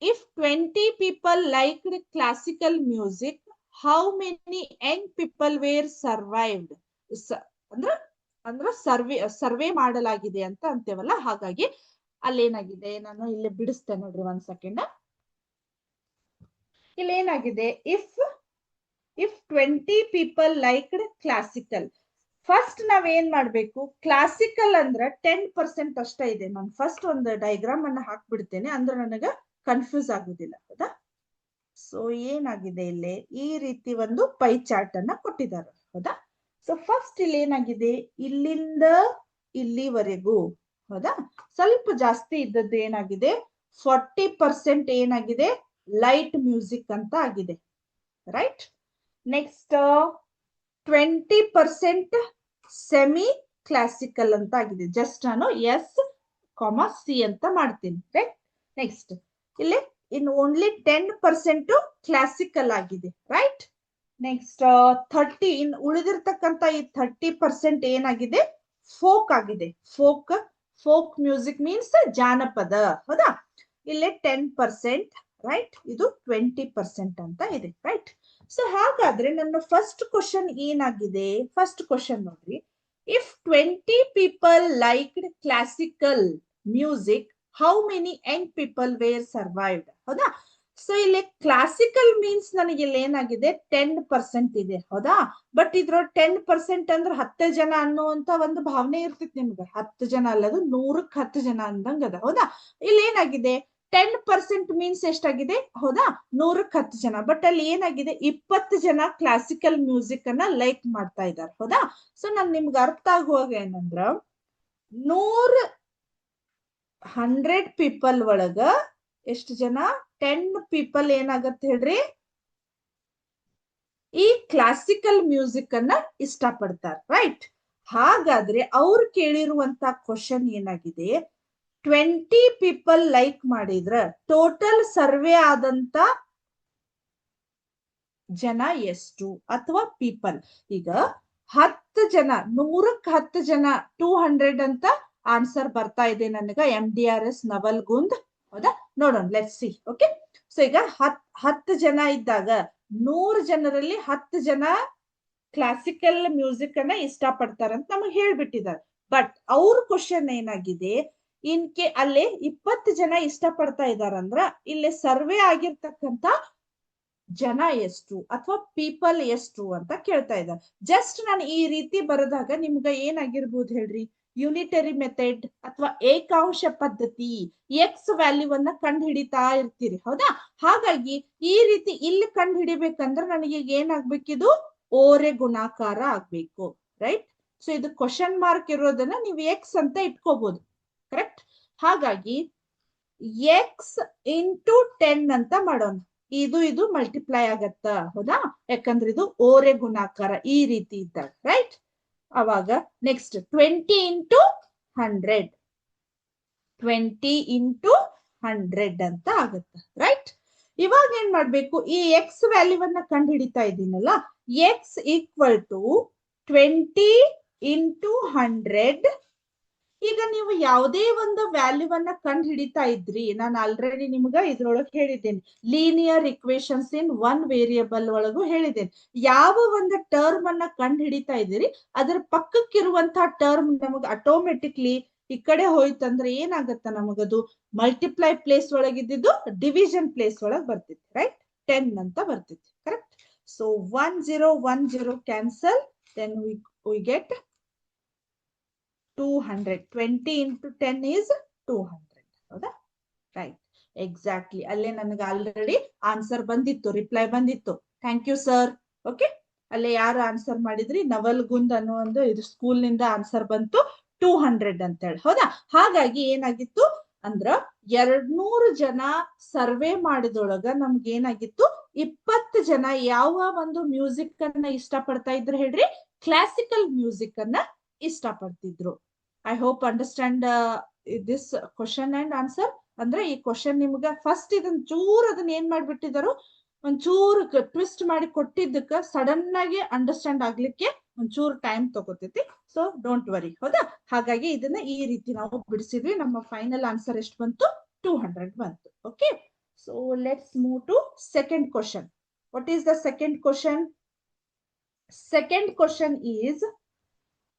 If twenty people like classical music how many young people were survived ಅಂದ್ರ ಅಂದ್ರ ಸರ್ವೆ ಸರ್ವೆ ಮಾಡಲಾಗಿದೆ ಅಂತ ಅಂತೇವಲ್ಲ? ಹಾಗಾಗಿ ಅಲ್ಲೇನಾಗಿದೆ? ನಾನು ಇಲ್ಲಿ ಬಿಡಿಸ್ತೇನೆ ನೋಡ್ರಿ ಒಂದ್ ಸೆಕೆಂಡ್ ಇಲ್ಲಿ ಏನಾಗಿದೆ if if twenty people liked classical first ನಾವ್ ಏನ್ ಮಾಡ್ಬೇಕು? ಕ್ಲಾಸಿಕಲ್ ಅಂದ್ರ ಟೆನ್ ಪರ್ಸೆಂಟ್ ಅಷ್ಟೇ ಇದೆ. ನಾನು ಫಸ್ಟ್ ಒಂದು ಡೈಗ್ರಾಮ್ ಅನ್ನ ಹಾಕ್ಬಿಡ್ತೇನೆ. ಅಂದ್ರೆ ನನಗ ಕನ್ಫ್ಯೂಸ್ ಆಗುದಿಲ್ಲ, ಹೌದಾ? ಸೊ ಏನಾಗಿದೆ ಇಲ್ಲಿ? ಈ ರೀತಿ ಒಂದು ಪೈ ಚಾರ್ಟ್ ಅನ್ನ ಕೊಟ್ಟಿದ್ದಾರೆ, ಹೌದಾ? ಸೊ ಫಸ್ಟ್ ಇಲ್ಲಿ ಏನಾಗಿದೆ? ಇಲ್ಲಿಂದ ಇಲ್ಲಿವರೆಗೂ. ಹೌದಾ? ಸ್ವಲ್ಪ ಜಾಸ್ತಿ ಇದ್ದದ್ದು ಏನಾಗಿದೆ? ಫಾರ್ಟಿ ಪರ್ಸೆಂಟ್ ಏನಾಗಿದೆ? ಲೈಟ್ ಮ್ಯೂಸಿಕ್ ಅಂತ ಆಗಿದೆ. Right? Next, twenty percent semi classical ಅಂತ ಆಗಿದೆ. ಜಸ್ಟ್ ನಾನು ಎಸ್ ಕಾಮ ಸಿ ಅಂತ ಮಾಡ್ತೀನಿ. ರೈಟ್? ನೆಕ್ಸ್ಟ್, ಇಲ್ಲಿ in only ten percent classical ಆಗಿದೆ. ರೈಟ್? ನೆಕ್ಸ್ಟ್ ಥರ್ಟಿ ಇನ್ ಉಳಿದಿರ್ತಕ್ಕಂತ ಈ ಥರ್ಟಿ ಪರ್ಸೆಂಟ್ ಏನಾಗಿದೆ? ಫೋಕ್ ಆಗಿದೆ. ಫೋಕ್ ಫೋಕ್ ಮ್ಯೂಸಿಕ್ ಮೀನ್ಸ್ ಜಾನಪದ. ಹೌದಾ? ಇಲ್ಲಿ ಟೆನ್ ಪರ್ಸೆಂಟ್ ರೈಟ್ ಇದು ಟ್ವೆಂಟಿ ಪರ್ಸೆಂಟ್ ಅಂತ ಇದೆ ರೈಟ್ ಸೊ ಹಾಗಾದ್ರೆ ನನ್ನ ಫಸ್ಟ್ ಕ್ವಶನ್ ಏನಾಗಿದೆ? ಫಸ್ಟ್ ಕ್ವಶನ್ ನೋಡ್ರಿ. If twenty people liked classical music how many young people were survived ಹೌದಾ? ಸೊ ಇಲ್ಲಿ ಕ್ಲಾಸಿಕಲ್ ಮೀನ್ಸ್ ನನಗೆ ಇಲ್ಲಿ ಏನಾಗಿದೆ? ಟೆನ್ ಪರ್ಸೆಂಟ್ ಇದೆ. ಹೌದಾ? ಬಟ್ ಇದ್ರ ಟೆನ್ ಪರ್ಸೆಂಟ್ ಅಂದ್ರೆ ಹತ್ತು ಜನ ಅನ್ನುವಂತ ಒಂದು ಭಾವನೆ ಇರ್ತೈತಿ ನಿಮ್ಗೆ. ಹತ್ತು ಜನ ಅಲ್ಲದು ನೂರಕ್ ಹತ್ತು ಜನ ಅಂದಂಗ ಅದ. ಹೌದಾ? ಇಲ್ಲಿ ಏನಾಗಿದೆ? ಟೆನ್ ಪರ್ಸೆಂಟ್ ಮೀನ್ಸ್ ಎಷ್ಟಾಗಿದೆ? ಹೌದಾ? ನೂರಕ್ ಹತ್ತು ಜನ. ಬಟ್ ಅಲ್ಲಿ ಏನಾಗಿದೆ? ಇಪ್ಪತ್ತು ಜನ ಕ್ಲಾಸಿಕಲ್ ಮ್ಯೂಸಿಕ್ ಅನ್ನ ಲೈಕ್ ಮಾಡ್ತಾ ಇದ್ದಾರೆ ಹೌದಾ? ಸೊ ನಾನ್ ನಿಮ್ಗೆ ಅರ್ಥ ಆಗುವಾಗ ಏನಂದ್ರ ನೂರ್ ಹಂಡ್ರೆಡ್ ಪೀಪಲ್ ಒಳಗ ಎಷ್ಟು ಜನ? ಟೆನ್ ಪೀಪಲ್ ಏನಾಗತ್ತೆ ಹೇಳ್ರಿ? ಈ ಕ್ಲಾಸಿಕಲ್ ಮ್ಯೂಸಿಕ್ ಅನ್ನ ಇಷ್ಟಪಡ್ತಾರೆ ರೈಟ್ ಹಾಗಾದ್ರೆ ಅವ್ರು ಕೇಳಿರುವಂತ ಕ್ವಶನ್ ಏನಾಗಿದೆ? ಟ್ವೆಂಟಿ ಪೀಪಲ್ ಲೈಕ್ ಮಾಡಿದ್ರ ಟೋಟಲ್ ಸರ್ವೆ ಆದಂತ ಜನ ಎಷ್ಟು ಅಥವಾ ಪೀಪಲ್ ಈಗ ಹತ್ತು ಜನ, ನೂರಕ್ ಹತ್ತು ಜನ ಟೂ ಹಂಡ್ರೆಡ್ ಅಂತ ಆನ್ಸರ್ ಬರ್ತಾ ಇದೆ ನನಗ. M D R S Navalgund ಹೌದಾ? ನೋಡೋಣ ಲೆಟ್ ಸಿ ಓಕೆ ಸೊ ಈಗ ಹತ್, ಹತ್ತು ಜನ ಇದ್ದಾಗ ನೂರು ಜನರಲ್ಲಿ ಹತ್ತು ಜನ ಕ್ಲಾಸಿಕಲ್ ಮ್ಯೂಸಿಕ್ ಅನ್ನ ಇಷ್ಟಪಡ್ತಾರಂತ ನಮಗೆ ಹೇಳ್ಬಿಟ್ಟಿದ್ದಾರೆ. ಬಟ್ ಅವ್ರ ಕ್ವಶನ್ ಏನಾಗಿದೆ? ಇನ್ ಕೆ ಅಲ್ಲಿ ಇಪ್ಪತ್ತು ಜನ ಇಷ್ಟಪಡ್ತಾ ಇದಾರಂದ್ರ ಇಲ್ಲಿ ಸರ್ವೆ ಆಗಿರ್ತಕ್ಕಂತ ಜನ ಎಷ್ಟು ಅಥವಾ ಪೀಪಲ್ ಎಷ್ಟು ಅಂತ ಕೇಳ್ತಾ ಇದ್ದಾರೆ. ಜಸ್ಟ್ ನಾನು ಈ ರೀತಿ ಬರೆದಾಗ ನಿಮ್ಗ ಏನಾಗಿರ್ಬೋದು ಹೇಳ್ರಿ? ಯುನಿಟರಿ ಮೆಥಡ್ ಅಥವಾ ಏಕಾಂಶ ಪದ್ಧತಿ ಎಕ್ಸ್ ವ್ಯಾಲ್ಯೂವನ್ನ ಕಂಡು ಹಿಡಿತಾ ಇರ್ತೀರಿ. ಹೌದಾ? ಹಾಗಾಗಿ ಈ ರೀತಿ ಇಲ್ಲಿ ಕಂಡು ಹಿಡಿಬೇಕಂದ್ರೆ ನನಗೆ ಏನಾಗ್ಬೇಕಿದು? ಓರೆ ಗುಣಾಕಾರ ಆಗ್ಬೇಕು ರೈಟ್ ಸೊ ಇದು ಕ್ವಶನ್ ಮಾರ್ಕ್ ಇರೋದನ್ನ ನೀವು ಎಕ್ಸ್ ಅಂತ ಇಟ್ಕೋಬಹುದು ಕರೆಕ್ಟ್ ಹಾಗಾಗಿ ಎಕ್ಸ್ ಇಂಟು ಟೆನ್ ಅಂತ ಮಾಡೋಣ. ಇದು ಇದು ಮಲ್ಟಿಪ್ಲೈ ಆಗತ್ತ? ಹೌದಾ? ಯಾಕಂದ್ರೆ ಇದು ಓರೆ ಗುಣಾಕಾರ ಈ ರೀತಿ ಇದ್ದಾಗ ರೈಟ್ ಅವಾಗ next twenty into hundred twenty into hundred ಅಂತ ಆಗುತ್ತೆ ರೈಟ್ ಇವಾಗ ಏನ್ ಮಾಡ್ಬೇಕು? ಈ ಎಕ್ಸ್ ವ್ಯಾಲ್ಯೂವನ್ನ ಕಂಡು ಹಿಡಿತಾ ಇದ್ದೀನಲ್ಲ x equal to twenty into hundred ಈಗ ನೀವು ಯಾವುದೇ ಒಂದು ವ್ಯಾಲ್ಯೂವನ್ನ ಕಂಡು ಹಿಡಿತಾ ಇದ್ರಿ, ನಾನು ಆಲ್ರೆಡಿ ನಿಮ್ಗ ಇದ್ರೊಳಗೆ ಹೇಳಿದ್ದೇನೆ. Linear equations in one variable ಒಳಗೂ ಹೇಳಿದ್ದೇನೆ. ಯಾವ ಒಂದು ಟರ್ಮ್ ಅನ್ನ ಕಂಡು ಹಿಡಿತಾ ಇದ್ದೀರಿ, ಅದರ ಪಕ್ಕಕ್ಕಿರುವಂತಹ ಟರ್ಮ್ ನಮಗ್ ಆಟೋಮೆಟಿಕ್ಲಿ ಈ ಕಡೆ ಹೋಯ್ತಂದ್ರೆ ಏನಾಗತ್ತ ನಮಗದು? ಮಲ್ಟಿಪ್ಲೈ ಪ್ಲೇಸ್ ಒಳಗಿದ್ದು ಡಿವಿಷನ್ ಪ್ಲೇಸ್ ಒಳಗ್ ಬರ್ತಿತ್ತು ರೈಟ್ ಟೆನ್ ಅಂತ ಬರ್ತಿತ್ತು correct so one zero one zero cancel then we we get two hundred twenty into ten is two hundred ಹೌದಾ? ರೈಟ್ ಎಕ್ಸಾಕ್ಟ್ಲಿ ಅಲ್ಲೇ ನನಗೆ ಆಲ್ರೆಡಿ ಆನ್ಸರ್ ಬಂದಿತ್ತು ರಿಪ್ಲೈ ಬಂದಿತ್ತು. ಥ್ಯಾಂಕ್ ಯು ಸರ್ ಓಕೆ ಅಲ್ಲೇ ಯಾರು ಆನ್ಸರ್ ಮಾಡಿದ್ರಿ? ನವಲ್ಗುಂದ್ ಅನ್ನೋ ಒಂದು ಇದು ಸ್ಕೂಲ್ನಿಂದ ಆನ್ಸರ್ ಬಂತು ಟೂ ಹಂಡ್ರೆಡ್ ಅಂತ ಹೇಳಿ ಹೌದಾ? ಹಾಗಾಗಿ ಏನಾಗಿತ್ತು? ಅಂದ್ರ ಎರಡ್ನೂರು ಜನ ಸರ್ವೆ ಮಾಡಿದೊಳಗ ನಮ್ಗೆ ಏನಾಗಿತ್ತು? ಇಪ್ಪತ್ತು ಜನ ಯಾವ ಒಂದು ಮ್ಯೂಸಿಕ್ ಅನ್ನ ಇಷ್ಟಪಡ್ತಾ ಇದ್ರು ಹೇಳ್ರಿ? ಕ್ಲಾಸಿಕಲ್ ಮ್ಯೂಸಿಕ್ ಅನ್ನ ಇಷ್ಟಪಡ್ತಿದ್ರು. I hope understand this question and answer ಅಂದ್ರೆ ಈ ಕ್ವಶನ್ ನಿಮ್ಗೆ ಫಸ್ಟ್ ಇದನ್ ಚೂರ್ ಅದನ್ನ ಏನ್ ಮಾಡ್ಬಿಟ್ಟಿದಾರು, ಒಂಚೂರು ಟ್ವಿಸ್ಟ್ ಮಾಡಿ ಕೊಟ್ಟಿದ್ದಕ್ಕೆ ಸಡನ್ ಆಗಿ ಅಂಡರ್ಸ್ಟ್ಯಾಂಡ್ ಆಗ್ಲಿಕ್ಕೆ ಒಂಚೂರು ಟೈಮ್ ತಗೋತೈತಿ. ಸೊ ಡೋಂಟ್ ವರಿ ಹೌದಾ? ಹಾಗಾಗಿ ಇದನ್ನ ಈ ರೀತಿ ನಾವು ಬಿಡಿಸಿದ್ವಿ. ನಮ್ಮ ಫೈನಲ್ ಆನ್ಸರ್ ಎಷ್ಟು ಬಂತು? ಟೂ ಹಂಡ್ರೆಡ್ ಬಂತು. Okay so let's move to second question what is the second question second question is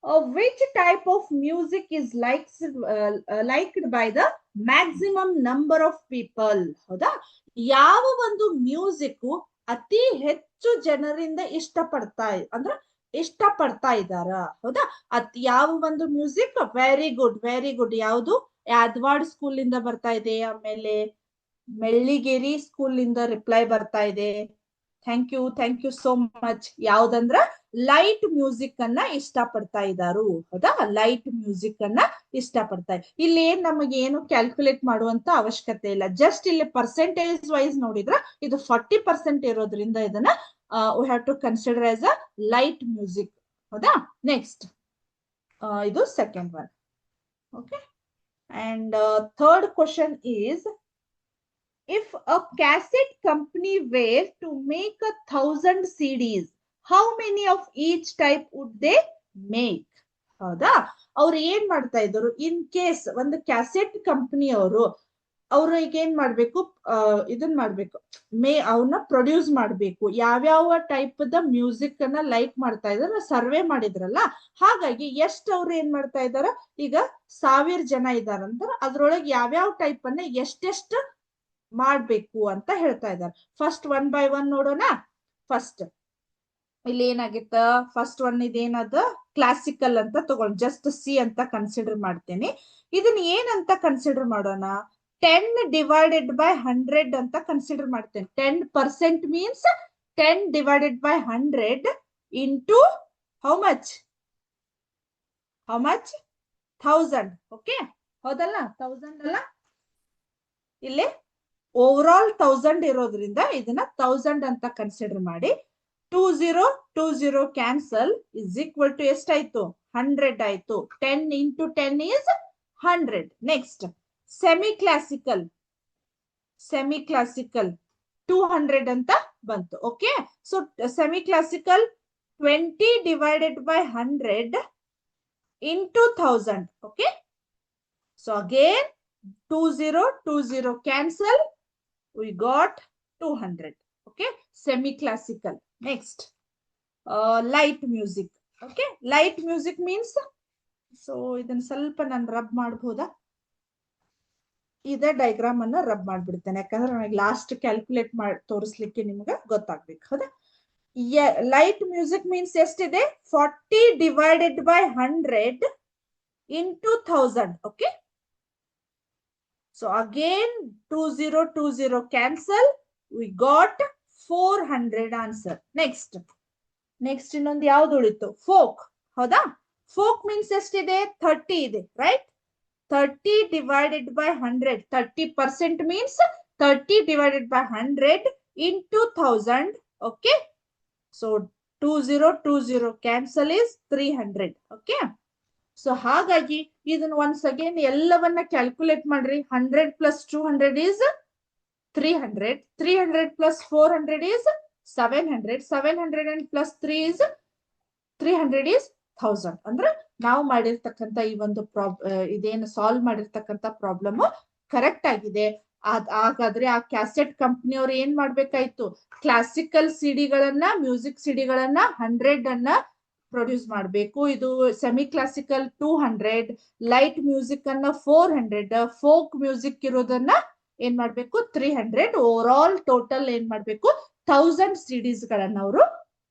uh, which type of music is likes, uh, uh, liked by the maximum number of people? ಹೌದಾ? ಯಾವ ಒಂದು music ಅತಿ ಹೆಚ್ಚು ಜನರಿಂದ ಇಷ್ಟಪಡ್ತಾ ಅಂದ್ರ ಇಷ್ಟಪಡ್ತಾ ಇದ್ದಾರ? ಹೌದಾ? ಅತ್ ಯಾವ ಒಂದು music very good very good ಯಾವುದು? ಯಾದವಾಡ್ ಸ್ಕೂಲ್ ಇಂದ ಬರ್ತಾ ಇದೆ ಆಮೇಲೆ ಮೆಳ್ಳಿಗೇರಿ ಸ್ಕೂಲ್ ಇಂದ ರಿಪ್ಲೈ ಬರ್ತಾ ಇದೆ. Thank you thank you so much ಯಾವ್ದಂದ್ರ light music ಅನ್ನ ಇಷ್ಟಪಡ್ತಾ ಇದ್ದಾರು ಹೌದಾ? ಲೈಟ್ ಮ್ಯೂಸಿಕ್ ಅನ್ನ ಇಷ್ಟಪಡ್ತಾ ಇಲ್ಲಿ ಏನ್ ನಮಗೆ ಏನು ಕ್ಯಾಲ್ಕುಲೇಟ್ ಮಾಡುವಂತ ಅವಶ್ಯಕತೆ ಇಲ್ಲ. ಜಸ್ಟ್ ಇಲ್ಲಿ ಪರ್ಸೆಂಟೇಜ್ ವೈಸ್ ನೋಡಿದ್ರ, ಇದು ಫಾರ್ಟಿ ಪರ್ಸೆಂಟ್ ಇರೋದ್ರಿಂದ ಇದನ್ನ we have to consider as a light music ಹೌದಾ? ನೆಕ್ಸ್ಟ್ ಇದು second one okay and third question is if a cassette company were to make a thousand CDs, how many of each type would they make? ಹೌದಾ? ಅವ್ರು ಏನ್ ಮಾಡ್ತಾ ಇದ್ರು in case ಒಂದು cassette company ಅವರು ಅವ್ರು ಈಗ ಏನ್ ಮಾಡ್ಬೇಕು? ಇದನ್ ಮಾಡ್ಬೇಕು. ಮೇ ಅವನ್ನ ಪ್ರೊಡ್ಯೂಸ್ ಮಾಡ್ಬೇಕು. ಯಾವ್ಯಾವ ಟೈಪ್ ದ ಮ್ಯೂಸಿಕ್ ಅನ್ನ ಲೈಕ್ ಮಾಡ್ತಾ ಇದಾರೆ ಸರ್ವೆ ಮಾಡಿದ್ರಲ್ಲ? ಹಾಗಾಗಿ ಎಷ್ಟ್ ಅವ್ರು ಏನ್ ಮಾಡ್ತಾ ಇದಾರ ಈಗ ಸಾವಿರ ಜನ ಇದಾರಂದ್ರ ಅದ್ರೊಳಗೆ ಯಾವ್ಯಾವ ಟೈಪ್ ಅನ್ನ ಎಷ್ಟೆಷ್ಟು ಮಾಡ್ಬೇಕು ಅಂತ ಹೇಳ್ತಾ ಇದ್ದಾರೆ. ಫಸ್ಟ್ ಒನ್ ಬೈ ಒನ್ ನೋಡೋಣ. ಫಸ್ಟ್ ಇಲ್ಲಿ ಏನಾಗಿತ್ತ? ಫಸ್ಟ್ ಒನ್ ಇದೇನದ? ಕ್ಲಾಸಿಕಲ್ ಅಂತ ತಗೊಂಡ್ ಜಸ್ಟ್ ಸಿ ಅಂತ ಕನ್ಸಿಡರ್ ಮಾಡ್ತೇನೆ. ಇದನ್ನ ಏನಂತ ಕನ್ಸಿಡರ್ ಮಾಡೋಣ? ಟೆನ್ ಡಿವೈಡೆಡ್ ಬೈ ಹಂಡ್ರೆಡ್ ಅಂತ ಕನ್ಸಿಡರ್ ಮಾಡ್ತೇನೆ. Ten percent means ten divided by hundred into how much how much thousand okay ಹೌದಲ್ಲ? ಥೌಸಂಡ್ ಅಲ್ಲ? ಇಲ್ಲಿ ಓವರ್ ಆಲ್ ತೌಸಂಡ್ ಇರೋದ್ರಿಂದ ಇದನ್ನ ತೌಸಂಡ್ ಅಂತ ಕನ್ಸಿಡರ್ ಮಾಡಿ two zero two zero cancel is equal to ಎಷ್ಟಾಯ್ತು ಹಂಡ್ರೆಡ್ ಆಯ್ತು? Ten into ten is hundred next semi classical semi classical two hundred ಅಂತ ಬಂತು. Okay so semi classical twenty divided by hundred into thousand okay so again two zero two zero cancel we got 200 okay? Semi classical next. Uh, light music. Okay? Light music means so ಇದನ್ನ ಸ್ವಲ್ಪ ನಾನು rub ಮಾಡಬಹುದಾ ಇದೇ diagram ಅನ್ನ rub ಮಾಡ್ಬಿಡ್ತೇನೆ. ಯಾಕಂದ್ರೆ ನನಗೆ last calculate ಮಾಡಿ ತೋರಿಸ್ಲಿಕ್ಕೆ ನಿಮ್ಗೆ ಗೊತ್ತಾಗ್ಬೇಕು. ಹೌದಾ? ಲೈಟ್ ಮ್ಯೂಸಿಕ್ ಮೀನ್ಸ್ ಎಷ್ಟಿದೆ? Forty divided by hundred into thousand okay So again 2020 cancel. We got 400 answer. Next. Next ಇನ್ನೊಂದು ಯಾವ್ದು ಉಳಿತು? ಫೋಕ್ ಹೌದಾ? ಫೋಕ್ ಮೀನ್ಸ್ ಎಷ್ಟಿದೆ? ಥರ್ಟಿ ಇದೆ right thirty divided by hundred thirty percent means thirty divided by hundred in two thousand okay so two zero two zero cancel is three hundred okay so ಹಾಗಾಗಿ ಇದನ್ನ once again ಎಲ್ಲವನ್ನ calculate ಮಾಡ್ರಿ. Hundred plus two hundred is three hundred three hundred plus four hundred is seven hundred seven hundred and plus three is three hundred is thousand ಅಂದ್ರೆ ನಾವು ಮಾಡಿರ್ತಕ್ಕಂತ ಈ ಒಂದು ಪ್ರಾಬ್ ಇದೇನು solve ಮಾಡಿರ್ತಕ್ಕಂತ problem correct ಆಗಿದೆ. ಅದ್ ಹಾಗಾದ್ರೆ ಆ ಕ್ಯಾಸೆಟ್ ಕಂಪ್ನಿಯವ್ರು ಏನ್ ಮಾಡ್ಬೇಕಾಯ್ತು? ಕ್ಲಾಸಿಕಲ್ ಸಿಡಿಗಳನ್ನ ಮ್ಯೂಸಿಕ್ ಸಿಡಿಗಳನ್ನ ಹಂಡ್ರೆಡ್ ಅನ್ನ ಪ್ರೊಡ್ಯೂಸ್ ಮಾಡಬೇಕು. ಇದು semi classical two hundred light music ಅನ್ನ ಫೋರ್ ಹಂಡ್ರೆಡ್ ಫೋಕ್ ಮ್ಯೂಸಿಕ್ ಇರೋದನ್ನ ಏನ್ ಮಾಡ್ಬೇಕು? Three hundred over all total ಏನ್ ಮಾಡ್ಬೇಕು? ಥೌಸಂಡ್ ಸಿಡೀಸ್ ಗಳನ್ನ ಅವರು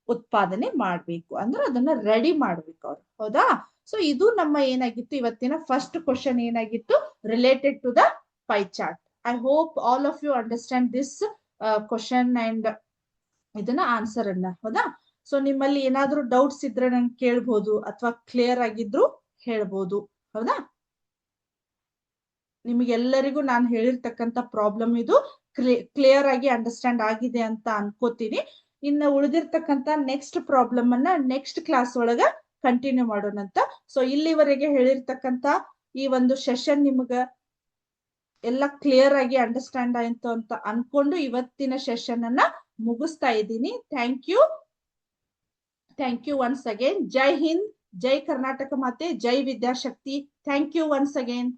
ಉತ್ಪಾದನೆ ಮಾಡ್ಬೇಕು. ಅಂದ್ರೆ ಅದನ್ನ ರೆಡಿ ಮಾಡ್ಬೇಕು ಅವ್ರು. ಹೌದಾ? ಸೊ ಇದು ನಮ್ಮ ಏನಾಗಿತ್ತು? ಇವತ್ತಿನ ಫಸ್ಟ್ ಕ್ವಶನ್ ಏನಾಗಿತ್ತು? Related to the pie chart I hope all of you understand this question and ಇದನ್ನ ಆನ್ಸರ್ ಅನ್ನ. ಹೌದಾ? ಸೊ ನಿಮ್ಮಲ್ಲಿ ಏನಾದ್ರೂ ಡೌಟ್ಸ್ ಇದ್ರೆ ನಂಗೆ ಕೇಳ್ಬೋದು ಅಥವಾ ಕ್ಲಿಯರ್ ಆಗಿದ್ರು ಹೇಳ್ಬೋದು. ಹೌದಾ? ನಿಮಗೆಲ್ಲರಿಗೂ ನಾನು ಹೇಳಿರ್ತಕ್ಕಂತ ಪ್ರಾಬ್ಲಮ್ ಇದು ಕ್ಲಿಯರ್ ಆಗಿ ಅಂಡರ್ಸ್ಟ್ಯಾಂಡ್ ಆಗಿದೆ ಅಂತ ಅನ್ಕೋತೀನಿ. ಇನ್ನು ಉಳಿದಿರ್ತಕ್ಕಂತ ನೆಕ್ಸ್ಟ್ ಪ್ರಾಬ್ಲಮ್ ಅನ್ನ ನೆಕ್ಸ್ಟ್ ಕ್ಲಾಸ್ ಒಳಗ ಕಂಟಿನ್ಯೂ ಮಾಡೋಣ ಅಂತ. ಸೊ ಇಲ್ಲಿವರೆಗೆ ಹೇಳಿರ್ತಕ್ಕಂತ ಈ ಒಂದು ಸೆಷನ್ ನಿಮಗ ಎಲ್ಲ ಕ್ಲಿಯರ್ ಆಗಿ ಅಂಡರ್ಸ್ಟ್ಯಾಂಡ್ ಆಯ್ತು ಅಂತ ಅನ್ಕೊಂಡು ಇವತ್ತಿನ ಸೆಷನ್ ಅನ್ನ ಮುಗಿಸ್ತಾ ಇದ್ದೀನಿ. Thank you thank you once again ಜೈ ಹಿಂದ್ ಜೈ ಕರ್ನಾಟಕ ಮಾತೆ ಜೈ Vidyashakti thank you once again